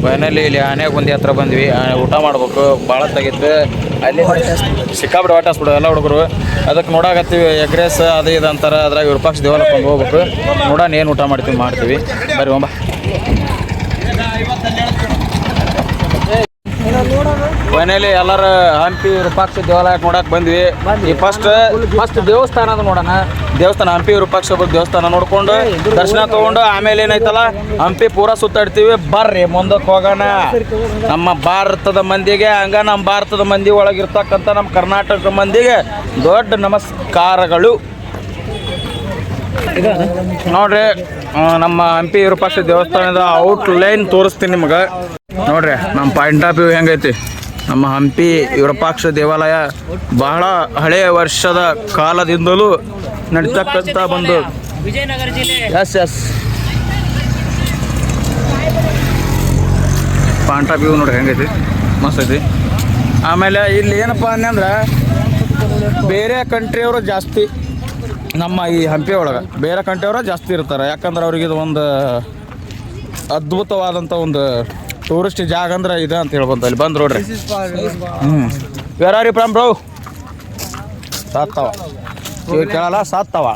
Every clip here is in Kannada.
ಫೈನಲಿ ಇಲ್ಲಿ ಆನೆ ಗುಂದಿ ಹತ್ರ ಬಂದ್ವಿ. ಊಟ ಮಾಡ್ಬೇಕು. ಭಾಳ ತೆಗಿತ್ತು ಅಲ್ಲಿ ಸಿಕ್ಕಾಬಿಟ್ಟು ವಾಟ ಹಾಸ್ಬಿಡು ಎಲ್ಲ ಹುಡುಗರು. ಅದಕ್ಕೆ ನೋಡಾಕತ್ತೀವಿ ಎಗ್ ರೈಸ್ ಅದು ಇದು ಅಂತಾರೆ. ಅದ್ರಾಗ ವಿರೂಪಾಕ್ಷ ದೇವಾಲಯಕ್ಕೆ ಹೋಗ್ಬೇಕು ನೋಡೋಣ ಏನು ಊಟ ಮಾಡ್ತೀವಿ ಮಾಡ್ತೀವಿ. ಬರೀ ಒಂಬ ಫೈನಲಿ ಎಲ್ಲರ ಹಂಪಿ ವಿರೂಪಾಕ್ಷ ದೇವಾಲಯಕ್ಕೆ ನೋಡಕ್ ಬಂದ್ವಿ. ಈ ಫಸ್ಟ್ ಫಸ್ಟ್ ದೇವಸ್ಥಾನ ಅದು ನೋಡೋಣ. ದೇವಸ್ಥಾನ ಹಂಪಿ ವಿರೂಪಾಕ್ಷ ದೇವಸ್ಥಾನ ನೋಡ್ಕೊಂಡು ದರ್ಶನ ತಗೊಂಡು ಆಮೇಲೆ ಏನಾಯ್ತಲ್ಲ ಹಂಪಿ ಪೂರಾ ಸುತ್ತಾಡ್ತೀವಿ. ಬರ್ರಿ ಮುಂದಕ್ಕೆ ಹೋಗೋಣ. ನಮ್ಮ ಭಾರತದ ಮಂದಿಗೆ ಹಂಗ ನಮ್ಮ ಭಾರತದ ಮಂದಿ ಒಳಗಿರ್ತಕ್ಕಂಥ ನಮ್ಮ ಕರ್ನಾಟಕ ಮಂದಿಗೆ ದೊಡ್ಡ ನಮಸ್ಕಾರಗಳು. ನೋಡ್ರಿ ನಮ್ಮ ಹಂಪಿ ವಿರೂಪಾಕ್ಷ ದೇವಸ್ಥಾನದ ಔಟ್ ಲೈನ್ ತೋರಿಸ್ತೀನಿ ನಿಮ್ಗೆ. ನೋಡ್ರಿ ನಮ್ಮ ಪಾಯಿಂಟ್ ಆಫ್ ವ್ಯೂ ಹೆಂಗೈತಿ. ನಮ್ಮ ಹಂಪಿ ವಿರೂಪಾಕ್ಷ ದೇವಾಲಯ ಬಹಳ ಹಳೆಯ ವರ್ಷದ ಕಾಲದಿಂದಲೂ ನಡೀತಕ್ಕಂಥ ಒಂದು ವಿಜಯನಗರ ಜಿಲ್ಲೆ. ಎಸ್ ಎಸ್ ಪಾಂಟಾ ವ್ಯೂ ನೋಡ್ರಿ ಹೆಂಗೈತಿ? ಮಸ್ತ್ ಐತಿ. ಆಮೇಲೆ ಇಲ್ಲಿ ಏನಪ್ಪ ಅಂದ್ರೆ ಬೇರೆ ಕಂಟ್ರಿಯವರು ಜಾಸ್ತಿ ನಮ್ಮ ಈ ಹಂಪಿ ಒಳಗೆ ಬೇರೆ ಕಂಟ್ರಿಯವರು ಜಾಸ್ತಿ ಇರ್ತಾರೆ. ಯಾಕಂದ್ರೆ ಅವ್ರಿಗೆ ಇದು ಒಂದು ಅದ್ಭುತವಾದಂಥ ಒಂದು ಟೂರಿಸ್ಟ್ ಜಾಗ ಅಂದ್ರೆ ಇದೆ ಅಂತ ಹೇಳ್ಬೋದು ಅಲ್ಲಿ. ಬಂದು ನೋಡ್ರಿ. ಹ್ಞೂ where are you from bro ಸಾತ್ತವ. ಇವ್ರು ಕೇಳಲ್ಲ ಸಾತ್ತವ.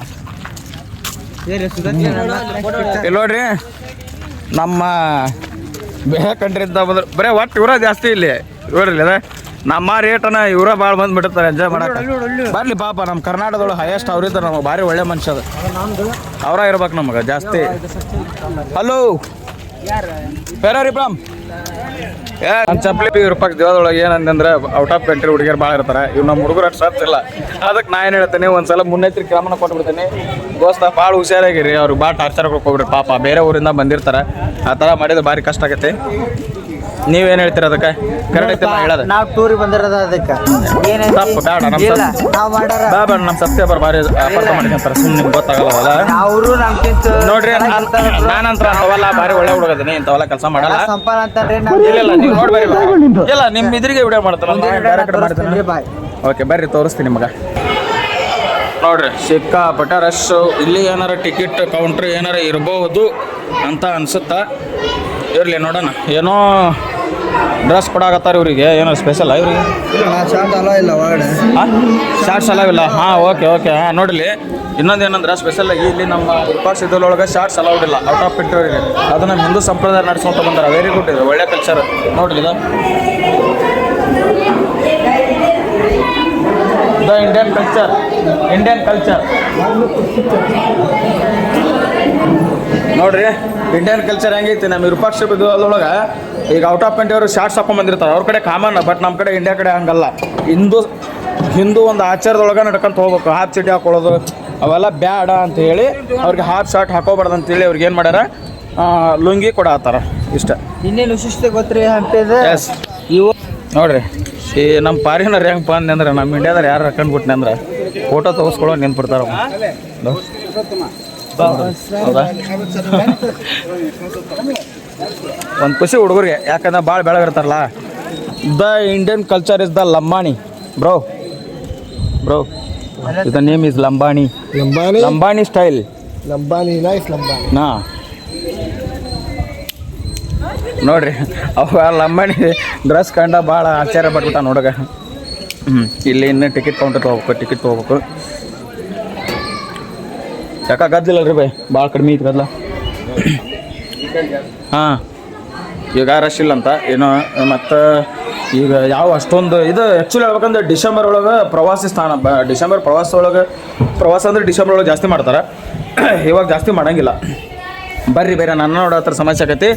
ಇಲ್ಲಿ ನೋಡ್ರಿ ನಮ್ಮ ಬೇರೆ ಕಂಟ್ರಿಂದ ಬಂದ್ರೆ. ಬರೀ ಒಟ್ಟು ಇವರ ಜಾಸ್ತಿ ಇಲ್ಲಿ. ನೋಡ್ರಿ ಅದೇ ನಮ್ಮ ರೇಟನ್ನ ಇವರ ಭಾಳ ಬಂದ್ಬಿಟ್ಟಿರ್ತಾರೆ ಎಂಜಾಯ್ ಮಾಡಕ್ಕೆ. ಬರ್ಲಿ ಪಾಪ ನಮ್ಮ ಕರ್ನಾಟಕದೊಳಗೆ ಹೈಯೆಸ್ಟ್ ಅವ್ರಿದ್ದಾರೆ ನಮಗೆ ಭಾರಿ ಒಳ್ಳೆ ಮನುಷ್ಯ ಅದು. ಅವರ ಇರ್ಬೇಕು ನಮಗೆ ಜಾಸ್ತಿ. ಹಲೋ ಫೆರಾರಿ ಪ್ರಾಮ್ ನನ್ನ ಚಪ್ಪಲಿ ರೂಪಾಯಿ ದೇವದೊಳಗೆ ಏನಂದ್ರೆ ಔಟ್ ಆಫ್ ಕಂಟ್ರಿ ಹುಡುಗಿಯರು ಭಾಳ ಇರ್ತಾರೆ. ಇವ್ ನಮ್ಮ ಹುಡುಗರು ಅಷ್ಟು ಇಲ್ಲ. ಅದಕ್ಕೆ ನಾ ಏನು ಹೇಳ್ತೇನೆ, ಒಂದ್ಸಲ ಮುನ್ನೆಚ್ಚರಿಕೆ ಕ್ರಮನ ಕೊಟ್ಬಿಡ್ತೇನೆ. ದೋಸ್ತ ಭಾಳ ಹುಷಾರಾಗಿರಿ. ಅವ್ರಿಗೆ ಭಾಳ ಟಾರ್ಚರ್ ಹೋಗ್ಬಿಡ್ರಿ ಪಾಪ. ಬೇರೆ ಊರಿಂದ ಬಂದಿರ್ತಾರೆ. ಆ ಥರ ಮಾಡಿದ್ರೆ ಭಾರಿ ಕಷ್ಟ ಆಗತ್ತೆ. ನೀವೇನು ಹೇಳ್ತೀರ ಅದಕ್ಕೆ? ಕರೆಕ್ಟ್ ಐತೆ ಹೇಳೋದು. ನಾವು ಟೂರಿಗೆ ಬಂದಿರೋದ ಅದಕ್ಕೆ. ತಪ್ಪು ಬೇಡ ನಮ್ಮ ಬೇಡ ಬೇಡ ನಮ್ಮ ಸಬ್ಸ್ಕ್ರೈಬರ್ ಭಾರಿ ಅಪಾರ್ಥ ಮಾಡ್ಕೊಂತಾರೆ ಸುಮ್ಮನೆ ನಿಮ್ಗೆ ಗೊತ್ತಾಗಲ್ಲ ಅವರು ನೋಡ್ರಿ ನಾನಂತರ ಅಂಥವೆಲ್ಲ ಭಾರಿ ಒಳ್ಳೆ ಹುಡುಗದೀನಿ ಇಂಥವೆಲ್ಲ ಕೆಲಸ ಮಾಡಲ್ಲ. ಇಲ್ಲ ನೀವು ನೋಡ್ಬರಿ ಇಲ್ಲ ನಿಮ್ಮ ಇದ್ರಿಗೆ ವಿಡಿಯೋ ಮಾಡ್ತಾರೆ ಬೇರೆ ಕಡೆ ಮಾಡ್ತೀನಿ? ಬಾಯ್. ಓಕೆ ಬರ್ರಿ ತೋರಿಸ್ತೀನಿ ನಿಮಗೆ. ನೋಡ್ರಿ ಸಿಕ್ಕಾಪಟ್ಟೆ ರಶ್ ಇಲ್ಲಿ ಏನಾರ ಟಿಕೆಟ್ ಕೌಂಟ್ರ್ ಏನಾರ ಇರಬಹುದು ಅಂತ ಅನ್ಸುತ್ತಾ? ಇರಲಿ ನೋಡೋಣ. ಏನೋ ಡ್ರೆಸ್ ಕೊಡಾಕತ್ತಾರ ಇವರಿಗೆ? ಏನೋ ಸ್ಪೆಷಲ್ ಇವರಿಗೆ? ಶಾರ್ಟ್ಸ್ ಇಲ್ಲ ಹಾಂ ಶಾರ್ಟ್ಸ್ ಅಲಾವಿಲ್ಲ ಹಾಂ ಓಕೆ ಓಕೆ ಹಾಂ ನೋಡಲಿ ಇನ್ನೊಂದು ಏನಂದ್ರೆ ಸ್ಪೆಷಲ್ ಆಗಿ ಇಲ್ಲಿ ನಮ್ಮ ಉಪಾಸ ಇದ್ರೊಳಗೆ ಶಾರ್ಟ್ಸ್ ಅಲೌಡ್ ಇಲ್ಲ. ಔಟ್ ಆಫ್ ಇಟ್ಟವರಿಗೆ ಅದು ನಮ್ಮ ಹಿಂದೂ ಸಂಪ್ರದಾಯ ನಡೆಸ್ಕೊಂತ ಬಂದಾರ. ವೆರಿ ಗುಡ್ ಇದೆ. ಒಳ್ಳೆ ಕಲ್ಚರ್ ನೋಡ್ರಿ ಇದು. The Indian culture Indian culture ನೋಡ್ರಿ ಇಂಡಿಯನ್ ಕಲ್ಚರ್ ಹೆಂಗೈತಿ ನಮ್ಮ ವಿರೂಪಾಕ್ಷ ಅದ್ರೊಳಗೆ ಈಗ ಔಟ್ ಆಫ್ ಕಂಟ್ರಿ ಅವರು ಶಾರ್ಟ್ಸ್ ಹಾಕೊಂಡ್ ಬಂದಿರ್ತಾರೆ. ಅವ್ರ ಕಡೆ ಕಾಮನ್ ಬಟ್ ನಮ್ಮ ಕಡೆ ಇಂಡಿಯಾ ಕಡೆ ಹಂಗಲ್ಲ. ಹಿಂದೂ ಹಿಂದೂ ಒಂದು ಆಚಾರದೊಳಗೆ ನಡ್ಕೊಂತ ಹೋಗ್ಬೇಕು. ಹಾಫ್ ಚಡ್ಡಿ ಹಾಕೊಳ್ಳೋದು ಅವೆಲ್ಲ ಬ್ಯಾಡ ಅಂತ ಹೇಳಿ ಅವ್ರಿಗೆ ಹಾಫ್ ಶಾರ್ಟ್ ಹಾಕೋಬಾರ್ದು ಅಂತೇಳಿ ಅವ್ರಿಗೆ ಏನು ಮಾಡ್ಯಾರ? ಲುಂಗಿ ಕೊಡತ್ತಾರ ಇಷ್ಟ. ಇನ್ನೇನು ವಿಶಿಷ್ಟ ಗೊತ್ತ್ರಿ ಎಸ್ ಇವು ನೋಡ್ರಿ ಈ ನಮ್ಮ ಪಾರಿನವ್ರು ಹೆಂಗೆ ಬಂದೆ ಅಂದ್ರೆ ನಮ್ಮ ಇಂಡಿಯಾದವ್ರು ಯಾರು ಹಾಕೊಂಡ್ಬಿಟ್ನೆ ಅಂದ್ರೆ ಫೋಟೋ ತೋರಿಸ್ಕೊಳ್ಳೋ ನಿಂತ್ಬಿಡ್ತಾರ ಒಂದು ಖುಷಿ ಹುಡುಗರಿಗೆ ಯಾಕಂದ್ರೆ ಭಾಳ ಬೆಳಗಿರ್ತಾರಲ್ಲ. The Indian culture is the Lambani bro bro the name is Lambani Lambani Lambani style Lambani nice Lambani ಹಾ ನೋಡ್ರಿ ಅವ ಲಂಬಾಣಿ ಡ್ರೆಸ್ ಕಂಡ ಭಾಳ ಆಶ್ಚರ್ಯ ಪಟ್ಬಿಟ್ಟ ನೋಡಗ ಹ್ಞೂ ಇಲ್ಲಿ ಇನ್ನು ಟಿಕೆಟ್ ಕೌಂಟರ್ ಹೋಗ್ಬೇಕು ಟಿಕೆಟ್ ತೊಗೋಬೇಕು. ಯಾಕ ಗದ್ದಿಲ್ಲ ರೀ ಬೈ ಭಾಳ ಕಡಿಮೆ ಐತಿ ಗದ್ದಲ. ಹಾಂ. ಈಗ ರಶ್ ಇಲ್ಲ ಅಂತ? ಏನೋ, ಮತ್ತು ಈಗ ಯಾವ ಅಷ್ಟೊಂದು ಇದು ಆ್ಯಕ್ಚುಲಿ ಹೇಳ್ಬೇಕಂದ್ರೆ ಡಿಸೆಂಬರ್ ಒಳಗೆ ಪ್ರವಾಸಿ ಸ್ಥಾನ. ಬ, ಡಿಸೆಂಬರ್ ಪ್ರವಾಸ ಒಳಗೆ, ಪ್ರವಾಸ ಅಂದರೆ ಡಿಸೆಂಬರ್ ಒಳಗೆ ಜಾಸ್ತಿ ಮಾಡ್ತಾರೆ. ಇವಾಗ ಜಾಸ್ತಿ ಮಾಡಂಗಿಲ್ಲ. ಬರ್ರಿ ಬೇರೆ, ನನ್ನ ನೋಡೋ ಹತ್ರ ಸಮಸ್ಯೆ ಆಗೈತಿ.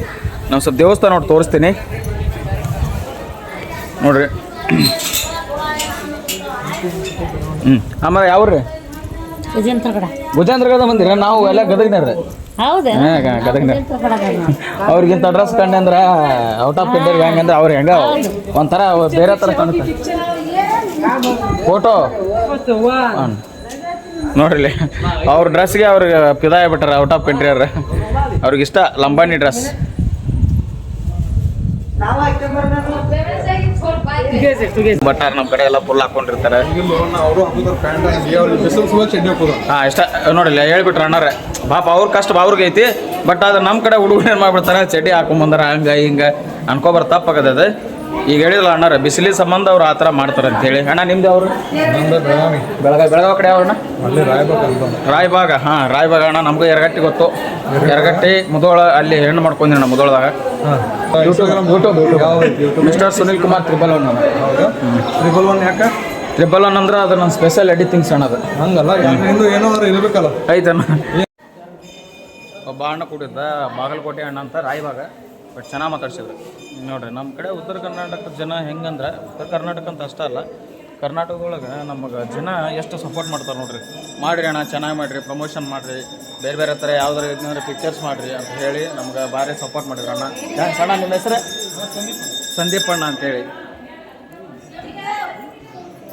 ನಾವು ಸ್ವಲ್ಪ ದೇವಸ್ಥಾನ ನೋಡಿ ತೋರಿಸ್ತೀನಿ. ನೋಡ್ರಿ. ಹ್ಞೂ ಆಮೇಲೆ ಯಾವ್ರಿ? ಭುಜೇಂದ್ರಗದ ಬಂದಿರ? ನಾವು ಎಲ್ಲ ಗದಗ್ನಾರ್ರಿ ಹೌದಾ? ಹಾಂ ಗದಗ್ನ. ಅವ್ರಿಗಿಂತ ಡ್ರೆಸ್ ಕಂಡ್ರೆ ಔಟ್ ಆಫ್ ಕಂಟ್ರಿ ಹೆಂಗಂದ್ರೆ ಅವ್ರು ಹೆಂಗ ಒಂಥರ ಬೇರೆ ಥರ ಕಾಣುತ್ತೆ. ಫೋಟೋ ನೋಡ್ರಿ ಅವ್ರ ಡ್ರೆಸ್ಗೆ ಅವ್ರಿಗೆ ಪಿದಾಯ ಬಿಟ್ಟಾರ ಔಟ್ ಆಫ್ ಕಂಟ್ರಿ ಅವ್ರ. ಅವ್ರಿಗಿಷ್ಟ ಲಂಬಾಣಿ ಡ್ರೆಸ್ ಬಟ್ ನಮ್ಮ ಕಡೆ ಎಲ್ಲ ಫುಲ್ ಹಾಕೊಂಡಿರ್ತಾರೆ. ಅವರು ಹಾಕೋದ್ರ ಪ್ಯಾಂಟ್ ಬಿಸಿಲು ಸುವ ಚಡ್ಡಿ ಹಾಕೋದು ಹಾಂ, ಇಷ್ಟ ನೋಡಿಲ್ಲ ಹೇಳ್ಬಿಟ್ರು ಅಣ್ಣಾರೆ ಪಾಪ ಅವ್ರ ಕಷ್ಟ ಅವ್ರಿಗೆ ಐತಿ ಬಟ್ ಅದು ನಮ್ಮ ಕಡೆ ಹುಡುಗರು ಏನು ಮಾಡ್ಬಿಡ್ತಾರೆ? ಚಡ್ಡಿ ಹಾಕೊಂಬಂದಾರ ಹಂಗೆ, ಹಿಂಗೆ ಅನ್ಕೊಬಾರ ತಪ್ಪಾಗದ ಅದು. ಈಗ ಹೇಳಿಲ್ಲ ಅಣ್ಣಾರ ಬಿಸಿಲಿ ಸಂಬಂಧ ಅವ್ರು ಆ ಥರ ಮಾಡ್ತಾರೆ ಅಂತೇಳಿ ಅಣ್ಣ ನಿಮ್ದು ಅವರು ಬೆಳಗಾವಿ. ಬೆಳಗಾವಿ ಕಡೆ ಅವ್ರಣ್ಣ ರಾಯಬಾಗ್ ರಾಯಬಾಗ ಹಾಂ ರಾಯಬಾಗ ಅಣ್ಣ ನಮಗೂ ಎರಗಟ್ಟಿ ಗೊತ್ತು. ಎರಗಟ್ಟಿ ಮುದೋಳ ಅಲ್ಲಿ ಹೆಣ್ಣು ಮಾಡ್ಕೊಂಡಿ ಅಣ್ಣ ಮುದೋಳದಾಗ. Mister Sunil Kumar triple one triple one ಯಾಕೆ? ತ್ರಿಬಲ್ ಒನ್ ಅಂದ್ರೆ ಅದು ನನ್ನ ಸ್ಪೆಷಲ್ ಎಡಿಟಿಂಗ್ಸ್ ಅಣ್ಣ ಅದು. ಹಂಗಲ್ಲ ಏನೋ ಇರ್ಬೇಕಲ್ಲ. ಐತಣ್ಣ. ಒಬ್ಬ ಅಣ್ಣ ಕೂಡಿದ್ದ ಬಾಗಲಕೋಟೆ ಅಣ್ಣ ಅಂತ ರಾಯಬಾಗ. ಬಟ್ ಚೆನ್ನಾಗಿ ಮಾತಾಡ್ಸಿದ್ರು. ನೋಡ್ರಿ ನಮ್ಮ ಕಡೆ ಉತ್ತರ ಕರ್ನಾಟಕದ ಜನ ಹೆಂಗಂದ್ರೆ, ಉತ್ತರ ಕರ್ನಾಟಕ ಅಂತ ಅಷ್ಟೇ ಅಲ್ಲ ಕರ್ನಾಟಕದೊಳಗೆ ನಮಗೆ ಜನ ಎಷ್ಟು ಸಪೋರ್ಟ್ ಮಾಡ್ತಾರೆ ನೋಡ್ರಿ. ಮಾಡಿರಿ ಅಣ್ಣ, ಚೆನ್ನಾಗಿ ಮಾಡಿರಿ ಪ್ರಮೋಷನ್ ಮಾಡಿರಿ, ಬೇರೆ ಬೇರೆ ಥರ ಯಾವ್ದಾರ ಇದ್ನಂದ್ರೆ ಪಿಕ್ಚರ್ಸ್ ಮಾಡಿರಿ ಅಂತ ಹೇಳಿ ನಮ್ಗೆ ಭಾರಿ ಸಪೋರ್ಟ್ ಮಾಡಿದ್ರು ಅಣ್ಣ. ಸಣ್ಣ ನಿಮ್ಮ ಹೆಸರೇ? ಸಂದೀಪ್ ಅಣ್ಣ ಅಂತೇಳಿ.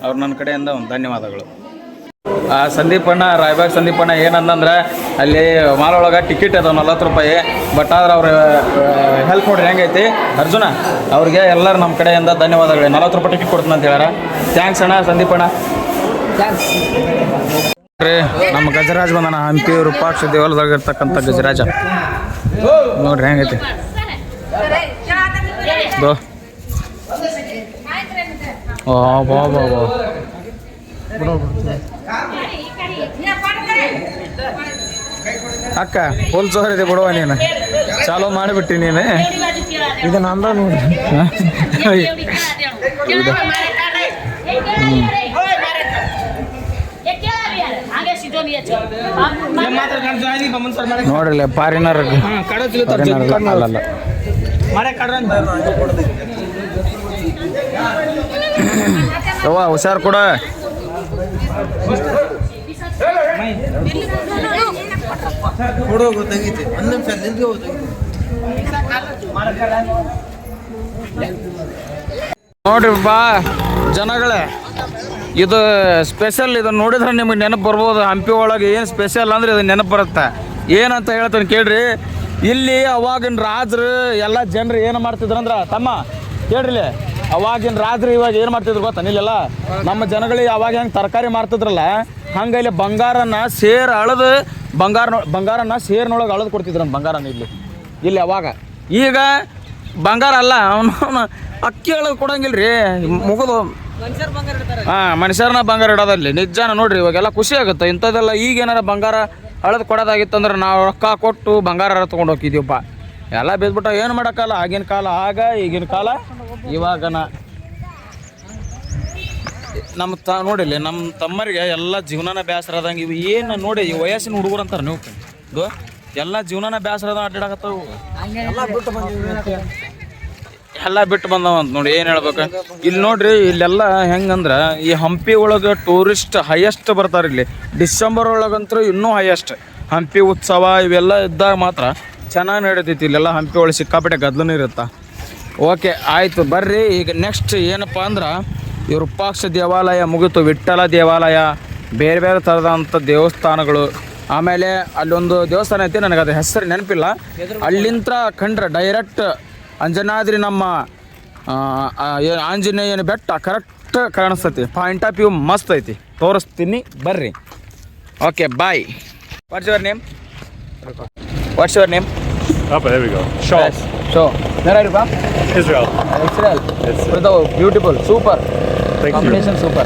ಅವ್ರು ನನ್ನ ಕಡೆಯಿಂದ ಒಂದು ಧನ್ಯವಾದಗಳು. ಆ ಸಂದೀಪಣ್ಣ ರಾಯಬಾಗ್ ಸಂದೀಪಣ್ಣ ಏನಂತಂದ್ರೆ ಅಲ್ಲಿ ಮಾಲ್ ಒಳಗೆ ಟಿಕೆಟ್ ಅದಾವ ನಲ್ವತ್ತು ರೂಪಾಯಿ. ಬಟ್ ಆದ್ರೆ ಅವ್ರ ಹೆಲ್ಪ್ ನೋಡ್ರಿ ಹೆಂಗೈತಿ? ಅರ್ಜುನ, ಅವ್ರಿಗೆ ಎಲ್ಲರೂ ನಮ್ಮ ಕಡೆಯಿಂದ ಧನ್ಯವಾದಗಳು. ನಲ್ವತ್ತು ರೂಪಾಯಿ ಟಿಕೆಟ್ ಕೊಡ್ತೀನಿ ಅಂತ ಹೇಳಾರ ಥ್ಯಾಂಕ್ಸ್ ಅಣ್ಣ ಸಂದೀಪಣ್ಣ ರೀ ನಮ್ಮ ಗಜರಾಜ್ ಬಂದಣ್ಣ ಹಂಪಿ ರೂಪಾಕ್ಷ ದೇವಾಲಯದಾಗ ಇರ್ತಕ್ಕಂಥ ಗಜರಾಜ. ನೋಡ್ರಿ ಹೆಂಗೈತಿ? ಬಾ ಬಾ ಬಾ. ಅಕ್ಕ ಫುಲ್ ಜೋರಿದೆ ಬಿಡುವ ನೀನು. ಚಾಲೋ ಮಾಡಿಬಿಟ್ಟಿ ನೀನು. ಇದು ನಂದ ನೋಡಿ. ನೋಡ್ರಲ್ಲ ಪಾರಿನರ್ ಅಲ್ಲಲ್ಲ. ಹುಷಾರ್ ಕೂಡ. ಕೊಡೋ ಗೊತ್ತಾಗೈತಿ ಒಂದು ನಿಮಿಷ ನಿಂತ್ಗೆ ಗೊತ್ತಾಗೈತಿ ನೋಡ್ರಿ ಬಾ ಜನಗಳೇ, ಇದು ಸ್ಪೆಷಲ್ ಇದು ನೋಡಿದ್ರೆ ನಿಮಗೆ ನೆನಪು ಬರ್ಬೋದು. ಹಂಪಿ ಒಳಗೆ ಏನು ಸ್ಪೆಷಲ್ ಅಂದ್ರೆ ಇದು ನೆನಪು ಬರುತ್ತೆ. ಏನಂತ ಹೇಳ್ತಾನೆ ಕೇಳ್ರಿ. ಇಲ್ಲಿ ಅವಾಗಿನ ರಾಜರು, ಎಲ್ಲ ಜನರು ಏನು ಮಾಡ್ತಿದ್ರು ಅಂದ್ರೆ, ತಮ್ಮ ಕೇಳ್ರಿ ಅವಾಗಿನ ರಾತ್ರಿ ಇವಾಗ ಏನು ಮಾಡ್ತಿದ್ರು ಗೊತ್ತಾ ಇಲ್ಲೆಲ್ಲ ನಮ್ಮ ಜನಗಳಿಗೆ ಅವಾಗ ಹೆಂಗೆ ತರಕಾರಿ ಮಾರ್ತಿದ್ರಲ್ಲ ಹಂಗೆ ಇಲ್ಲಿ ಬಂಗಾರನ ಸೇರ್ ಅಳದು ಬಂಗಾರ ಬಂಗಾರನ ಸೇರ್ನೊಳಗೆ ಅಳದು ಕೊಡ್ತಿದ್ರು ಬಂಗಾರನ ಇಲ್ಲಿ. ಇಲ್ಲಿ ಅವಾಗ ಈಗ ಬಂಗಾರ ಅಲ್ಲ ಅವನು ಅಕ್ಕಿ ಅಳದು ಕೊಡಂಗಿಲ್ಲ ರೀ ಮುಗಿದು ಹಾಂ ಮನುಷ್ಯರನ್ನ ಬಂಗಾರ ಇಡೋದಲ್ಲಿ. ನಿಜಾನ ನೋಡ್ರಿ ಇವಾಗೆಲ್ಲ ಖುಷಿ ಆಗುತ್ತೆ. ಇಂಥದ್ದೆಲ್ಲ ಈಗ ಏನಾರ ಬಂಗಾರ ಅಳದು ಕೊಡೋದಾಗಿತ್ತಂದ್ರೆ ನಾವು ರೊಕ್ಕ ಕೊಟ್ಟು ಬಂಗಾರ ತೊಗೊಂಡು ಹೋಗಿದ್ದೀವಪ್ಪ ಎಲ್ಲ ಬಿದ್ಬಿಟ್ಟ ಏನು ಮಾಡೋಕ್ಕಲ್ಲ? ಆಗಿನ ಕಾಲ. ಆಗ ಈಗಿನ ಕಾಲ ಇವಾಗನ ನಮ್ಮ ತ ನೋಡಿಲ್ಲ ನಮ್ಮ ತಮ್ಮರಿಗೆ ಎಲ್ಲ ಜೀವನನ ಬೇಸರ ಆದಂಗೆ ಇವು ಏನು ನೋಡಿ, ಈ ವಯಸ್ಸಿನ ಹುಡುಗರು ಅಂತಾರೆ ನೀವು. ಇದು ಎಲ್ಲ ಜೀವನನ ಬೇಸರ ಅದ ಅಡ್ಡಾಡಕತ್ತವು. ಎಲ್ಲ ಬಿಟ್ಟು ಬಂದವ ಅಂತ ನೋಡಿ, ಏನು ಹೇಳ್ಬೇಕು? ಇಲ್ಲಿ ನೋಡ್ರಿ, ಇಲ್ಲೆಲ್ಲ ಹೆಂಗಂದ್ರೆ, ಈ ಹಂಪಿ ಒಳಗೆ ಟೂರಿಸ್ಟ್ ಹೈಯೆಸ್ಟ್ ಬರ್ತಾರೆ ಇಲ್ಲಿ. ಡಿಸೆಂಬರ್ ಒಳಗಂತೂ ಇನ್ನೂ ಹೈಯೆಸ್ಟ್ ಹಂಪಿ ಉತ್ಸವ ಇವೆಲ್ಲ ಇದ್ದಾಗ ಮಾತ್ರ ಚೆನ್ನಾಗಿ ನಡೀತೈತಿ ಇಲ್ಲೆಲ್ಲ ಹಂಪಿ ಒಳಗೆ ಸಿಕ್ಕಾಪಟ್ಟೆ ಗದ್ಲನೂ ಇರುತ್ತೆ. ಓಕೆ ಆಯಿತು ಬರ್ರಿ. ಈಗ ನೆಕ್ಸ್ಟ್ ಏನಪ್ಪ ಅಂದ್ರೆ ಈ ರೂಪಾಕ್ಷ ದೇವಾಲಯ ಮುಗಿತು ವಿಠ್ಠಲ ದೇವಾಲಯ ಬೇರೆ ಬೇರೆ ಥರದಂಥ ದೇವಸ್ಥಾನಗಳು. ಆಮೇಲೆ ಅಲ್ಲೊಂದು ದೇವಸ್ಥಾನ ಐತಿ ನನಗೆ ಅದು ಹೆಸರು ನೆನಪಿಲ್ಲ. ಅಲ್ಲಿಂತ ಕಂಡ್ರೆ ಡೈರೆಕ್ಟ್ ಅಂಜನಾದ್ರಿ ನಮ್ಮ ಆಂಜನೇಯನ ಬೆಟ್ಟ ಕರೆಕ್ಟ್ ಕಾಣಿಸ್ತೈತಿ. ಪಾಯಿಂಟ್ ಆಫ್ ವ್ಯೂ ಮಸ್ತ್ ಐತಿ. ತೋರಿಸ್ತೀನಿ ಬರ್ರಿ. Okay bye what's your name what's your name Oh, Up, there we go. Show. Yes. Show. Where are you from? Israel. Israel. Yes. Beautiful. Super. Thank Combination you. super.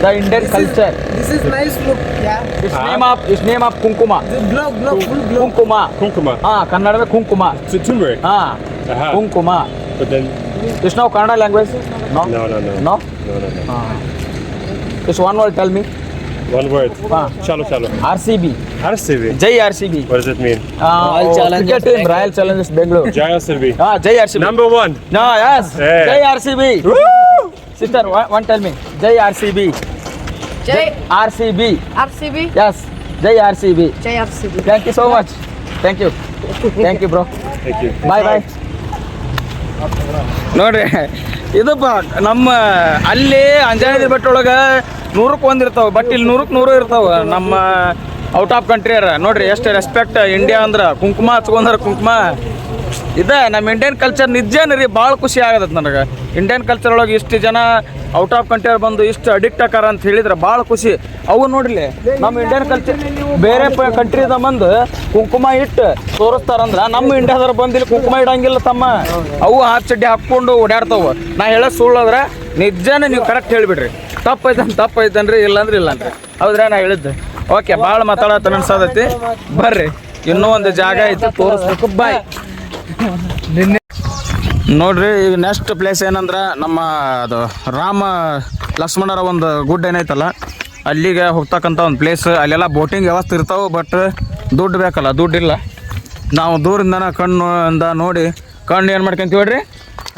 The Indian this culture. Is, this is nice look. Yeah. It's ah. name of It's name of Kunkuma. The block, block, full. Kunkuma. Kunkuma. Ah, Kannada Kunkuma. It's a turmeric. Ah. Uh-huh. Kunkuma. But then. It's now Kannada language. No. No, no, no. No. No, no, no. Ah. Just one word. Tell me. One word. Ah. Chalo, chalo. R C B RCB. Jai R C B What does it mean? Cricket team Royal Challengers Bengaluru Jai RCB. ಹಾ ಜೈ R C B Number one. No yes Hey. Jai R C B sister one tell me Jai R C B Jai R C B RCB. Yes Jai R C B Jai RCB. Thank you so much thank you thank you bro Thank you. Bye bye ನೋಡ್ರಿ ಇದಪ್ಪ ನಮ್ಮ ಅಲ್ಲಿ ಅಂಜನಾದ್ರಿ ಬೆಟ್ಟ ಒಳಗೆ ನೂರಕ್ಕೆ ಒಂದು ಇರ್ತಾವೆ ಬಟ್ ಇಲ್ಲಿ ನೂರಕ್ಕೆ ನೂರು ಇರ್ತಾವೆ. ನಮ್ಮ ಔಟ್ ಆಫ್ ಕಂಟ್ರಿಯರ ನೋಡ್ರಿ, ಎಷ್ಟು ರೆಸ್ಪೆಕ್ಟ್ ಇಂಡಿಯಾ ಅಂದ್ರೆ. ಕುಂಕುಮ ಹಚ್ಕೊಂಡ್ರೆ ಕುಂಕುಮ. ಇದೆ ನಮ್ಮ ಇಂಡಿಯನ್ ಕಲ್ಚರ್ ನಿಜನೇ ರೀ ಭಾಳ ಖುಷಿ ಆಗತ್ತೆ ನನಗೆ. ಇಂಡಿಯನ್ ಕಲ್ಚರ್ ಒಳಗೆ ಇಷ್ಟು ಜನ ಔಟ್ ಆಫ್ ಕಂಟ್ರಿ ಬಂದು ಇಷ್ಟು ಅಡಿಕ್ಟ್ ಆಕಾರ ಅಂತ ಹೇಳಿದ್ರೆ ಭಾಳ ಖುಷಿ. ಅವು ನೋಡ್ರಿ ನಮ್ಮ ಇಂಡಿಯನ್ ಕಲ್ಚರ್ ಬೇರೆ ಕಂಟ್ರಿದ ಬಂದು ಕುಂಕುಮ ಇಟ್ಟು ತೋರಿಸ್ತಾರಂದ್ರೆ, ನಮ್ಮ ಇಂಡಿಯಾದವ್ರು ಬಂದು ಇಲ್ಲಿ ಕುಂಕುಮ ಇಡಂಗಿಲ್ಲ ತಮ್ಮ. ಅವು ಹಾಫ್ ಚಡ್ಡಿ ಹಾಕ್ಕೊಂಡು ಓಡಾಡ್ತಾವ ನಾ ಹೇಳ ಸುಳ್ಳಾದ್ರೆ, ನಿಜನೇ ನೀವು ಕರೆಕ್ಟ್ ಹೇಳಿಬಿಡ್ರಿ. ತಪ್ಪೈತೆ ತಪ್ಪೈತನ್ರಿ ಅನ್ರಿ ಇಲ್ಲ ಅಂದ್ರಿ ಹೌದ್ರಾ ನಾ ಹೇಳಿದ್ದು? ಓಕೆ ಭಾಳ ಮಾತಾಡತ್ತ ಅನ್ಸತೈತಿ ಬರ್ರಿ. ಇನ್ನೂ ಒಂದು ಜಾಗ ಐತಿ, ತೋರಿಸ್ಬೇಕು. ಬಾಯ್ ನೋಡ್ರಿ, ಈಗ ನೆಕ್ಸ್ಟ್ ಪ್ಲೇಸ್ ಏನಂದ್ರೆ ನಮ್ಮ ಅದು ರಾಮ ಲಕ್ಷ್ಮಣರ ಒಂದು ಗುಡ್ ಏನೈತಲ್ಲ, ಅಲ್ಲಿಗೆ ಹೋಗ್ತಕ್ಕಂಥ ಒಂದು ಪ್ಲೇಸ್ ಅಲ್ಲೆಲ್ಲ ಬೋಟಿಂಗ್ ವ್ಯವಸ್ಥೆ ಇರ್ತಾವೆ ಬಟ್ ದುಡ್ಡು ಬೇಕಲ್ಲ ದುಡ್ಡಿಲ್ಲ ನಾವು ದೂರಿಂದನ ಕಣ್ಣಿಂದ ನೋಡಿ, ಕಣ್ಣು ಏನು ಮಾಡ್ಕೊಂತೀವಿ ನೋಡ್ರಿ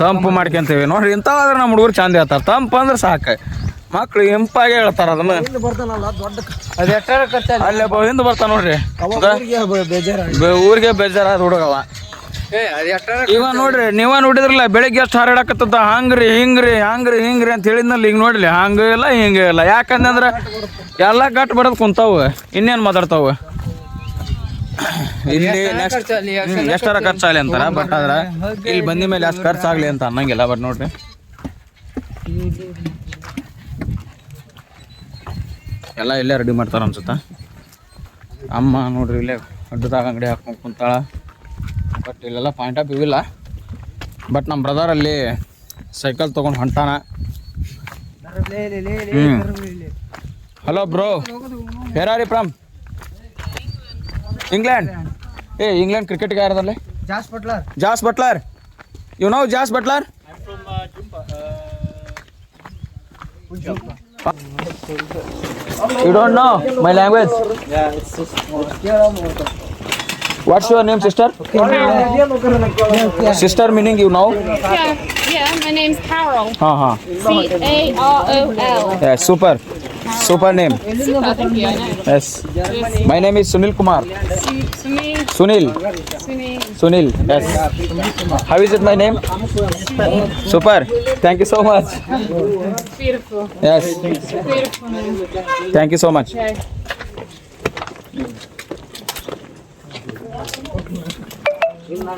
ತಂಪು ಮಾಡ್ಕೊಂತೀವಿ. ನೋಡ್ರಿ, ಇಂಥವಾದ್ರೆ ನಮ್ಮ ಹುಡುಗರು ಚಂದ ಹೇಳ್ತಾರೆ ತಂಪು ಅಂದ್ರೆ ಸಾಕು. ಮಕ್ಳು ಇಂಪಾಗಿ ಹೇಳ್ತಾರ ಅದನ್ನ. ಅದು ಖರ್ಚು ಅಲ್ಲೇ ಬ- ಹಿಂದೆ ಬರ್ತಾನೆ ನೋಡ್ರಿ. ಬೇಜಾರ ಬೆ- ಊರಿಗೆ ಬೇಜಾರಾದ ಹುಡುಗವ. ಏ ಅದು ಎಷ್ಟರ ಇವ ನೋಡ್ರಿ ನೀವ ನೋಡಿದ್ರಲ್ಲ ಬೆಳಿಗ್ಗೆ ಎಷ್ಟು ಹಾರಾಡಕತ್ತದ? ಹಂಗ್ರಿ ಹಿಂಗ್ರಿ ಹಂಗ್ರಿ ಹಿಂಗ್ರಿ ಅಂತ ಹೇಳಿದ್ನಲ್ಲ ಈಗ ನೋಡ್ಲಿ. ಹಂಗ ಇಲ್ಲ ಹಿಂಗ ಇಲ್ಲ. ಯಾಕಂದ್ರೆ ಎಲ್ಲ ಗಟ್ ಬಡದ್ ಕುಂತಾವ. ಇನ್ನೇನ್ ಮಾತಾಡ್ತಾವ? ಇಲ್ಲಿ ನೆಕ್ಸ್ಟ್ ಎಷ್ಟರ ಖರ್ಚಾಗಲಿ ಅಂತಾರ ಬಟ್ ಆದ್ರ ಇಲ್ಲಿ ಬಂದ ಮೇಲೆ ಅಷ್ಟು ಖರ್ಚಾಗ್ಲಿ ಅಂತ ಅನ್ನಂಗಿಲ್ಲ ಬಟ್ ನೋಡ್ರಿ. ಎಲ್ಲ ಇಲ್ಲೇ ರೆಡಿ ಮಾಡ್ತಾರ ಅನ್ಸುತ್ತ? ಅಮ್ಮ ನೋಡ್ರಿ ಇಲ್ಲೇ ದೊಡ್ಡದಾಗ ಅಂಗಡಿ ಹಾಕೊಂಡು ಕುಂತಾಳ. ಬಟ್ ಇಲ್ಲೆಲ್ಲ ಪಾಯಿಂಟ್ ಆಫ್ ವ್ಯೂ ಇಲ್ಲ. ಬಟ್ ನಮ್ಮ ಬ್ರದರ್ ಅಲ್ಲಿ ಸೈಕಲ್ ತೊಗೊಂಡು ಹೊಂಟಾನ. Hello bro where are you from England ಏ England cricket ಯಾರದಲ್ಲಿ Jos Buttler. Jos Buttler. You know Jos Buttler? You don't know my language? Yeah, it's just. What's your name, sister? Sister meaning you know? Yeah, yeah my name's Carol. Uh huh. C A R O L. Yeah, super. Super name. Super, thank you, I. Yes. My name is Sunil Kumar. Sunil. Sunil. Sunil. Yes. How is it my name? Super. Thank you so much. beautiful. Yes. Beautiful name. Thank you so much. Okay.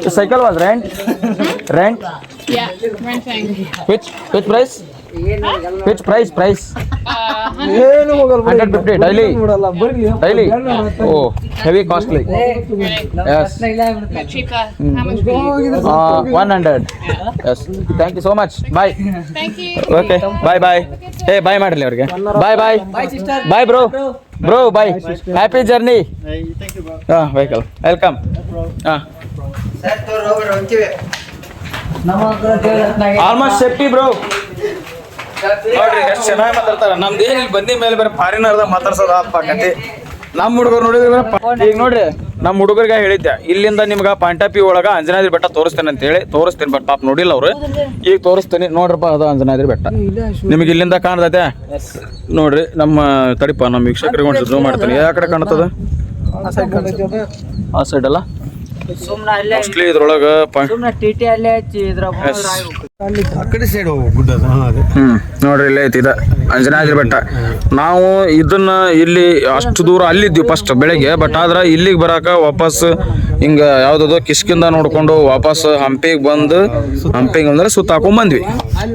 The cycle was rent. Mm-hmm. Rent. Yeah, renting. Which which price? Which price price ಏನು Hundred fifty daily daily Oh, heavy costly. Yes. bit cheaper. How much for you? Much one hundred. Yes. Thank you so much. Bye. Thank you. Okay bye bye ಏ ಬಾಯ್ ಮಾಡಲಿ ಅವ್ರಿಗೆ bye bye bye bro bro bye happy journey ಹಾಂ ವೆಹಿಕಲ್ ವೆಲ್ಕಮ್ ಹಾಂ ಸರ್ ತೋರ್ ಹೋಗ್ರಿ ಹೊಂಟಿವಿ ಆಲ್ಮೋಸ್ಟ್ ಸೇಫ್ಟಿ ಬ್ರೋ ನೋಡ್ರಿ ಎಷ್ಟು ಚೆನ್ನಾಗಿ ಮಾತಾಡ್ತಾರ. ನಮ್ದು ಏನು ಇಲ್ಲಿ ಬಂದಿ ಮೇಲೆ ಬರೀ ಫಾರಿನರ್ದ ಮಾತಾಡ್ಸೋದ ಅಪ್ಪ ಕತೆ ನಮ್ಮ ಹುಡುಗರು ನೋಡಿದ್ರೆ ಈಗ ನೋಡ್ರಿ ನಮ್ಮ ಹುಡುಗರಿಗೆ ಹೇಳಿದ್ದೆ ಇಲ್ಲಿಂದ ನಿಮ್ಗೆ ಪಾಂಟಾಪಿ ಒಳಗ ಅಂಜನಾದ್ರಿ ಬೆಟ್ಟ ತೋರಿಸ್ತೇನೆ ಅಂತ ಹೇಳಿ ತೋರಿಸ್ತೇನೆ ಬಟ್ ಪಾಪ ನೋಡಿಲ್ಲ ಅವ್ರು. ಈಗ ತೋರಿಸ್ತೇನೆ ನೋಡ್ರಪ್ಪ ಅದು ಅಂಜನಾದ್ರಿ ಬೆಟ್ಟ. ನಿಮಗೆ ಇಲ್ಲಿಂದ ಕಾಣ್ತೈತೆ ನೋಡ್ರಿ ನಮ್ಮ ತಡಿಪ ನಮ್ಮ ವೀಕ್ಷಕರಿಗೆ ಒಂದು ಜೂಮ್ ಮಾಡ್ತೀನಿ. ಯಾವ ಕಡೆ ಕಾಣ್ತದ? ಆ ಸೈಡ್ ಅಲ್ಲ? ಮೋಸ್ಟ್ಲಿ ಇದ್ರೊಳಗೆ ಅಲ್ಲಿ ಆ ಕಡೆ ಸೈಡ್ ಗುಡ್ಡ ಅದು. ಹಾಂ ಅದೇ. ಹ್ಮ್ ನೋಡ್ರಿ ಇಲ್ಲೇ ಐತಿ ಇದ. ಅಂಜನಾದ್ರಿ ಬೆಟ್ಟ ನಾವು ಇದನ್ನ ಇಲ್ಲಿ ಅಷ್ಟು ದೂರ ಅಲ್ಲಿದ್ವಿ ಫಸ್ಟ್ ಬೆಳಿಗ್ಗೆ ಬಟ್ ಆದ್ರ ಇಲ್ಲಿಗೆ ಬರಾಕ ವಾಪಸ್ ಹಿಂಗ ಯಾವ್ದದು ಕಿಷ್ಕಿಂದ ನೋಡ್ಕೊಂಡು ವಾಪಸ್ ಹಂಪಿಗೆ ಬಂದು ಹಂಪಿಗೆ ಅಂದ್ರೆ ಸುತ್ತ ಹಾಕೊಂಡ್ ಬಂದ್ವಿ.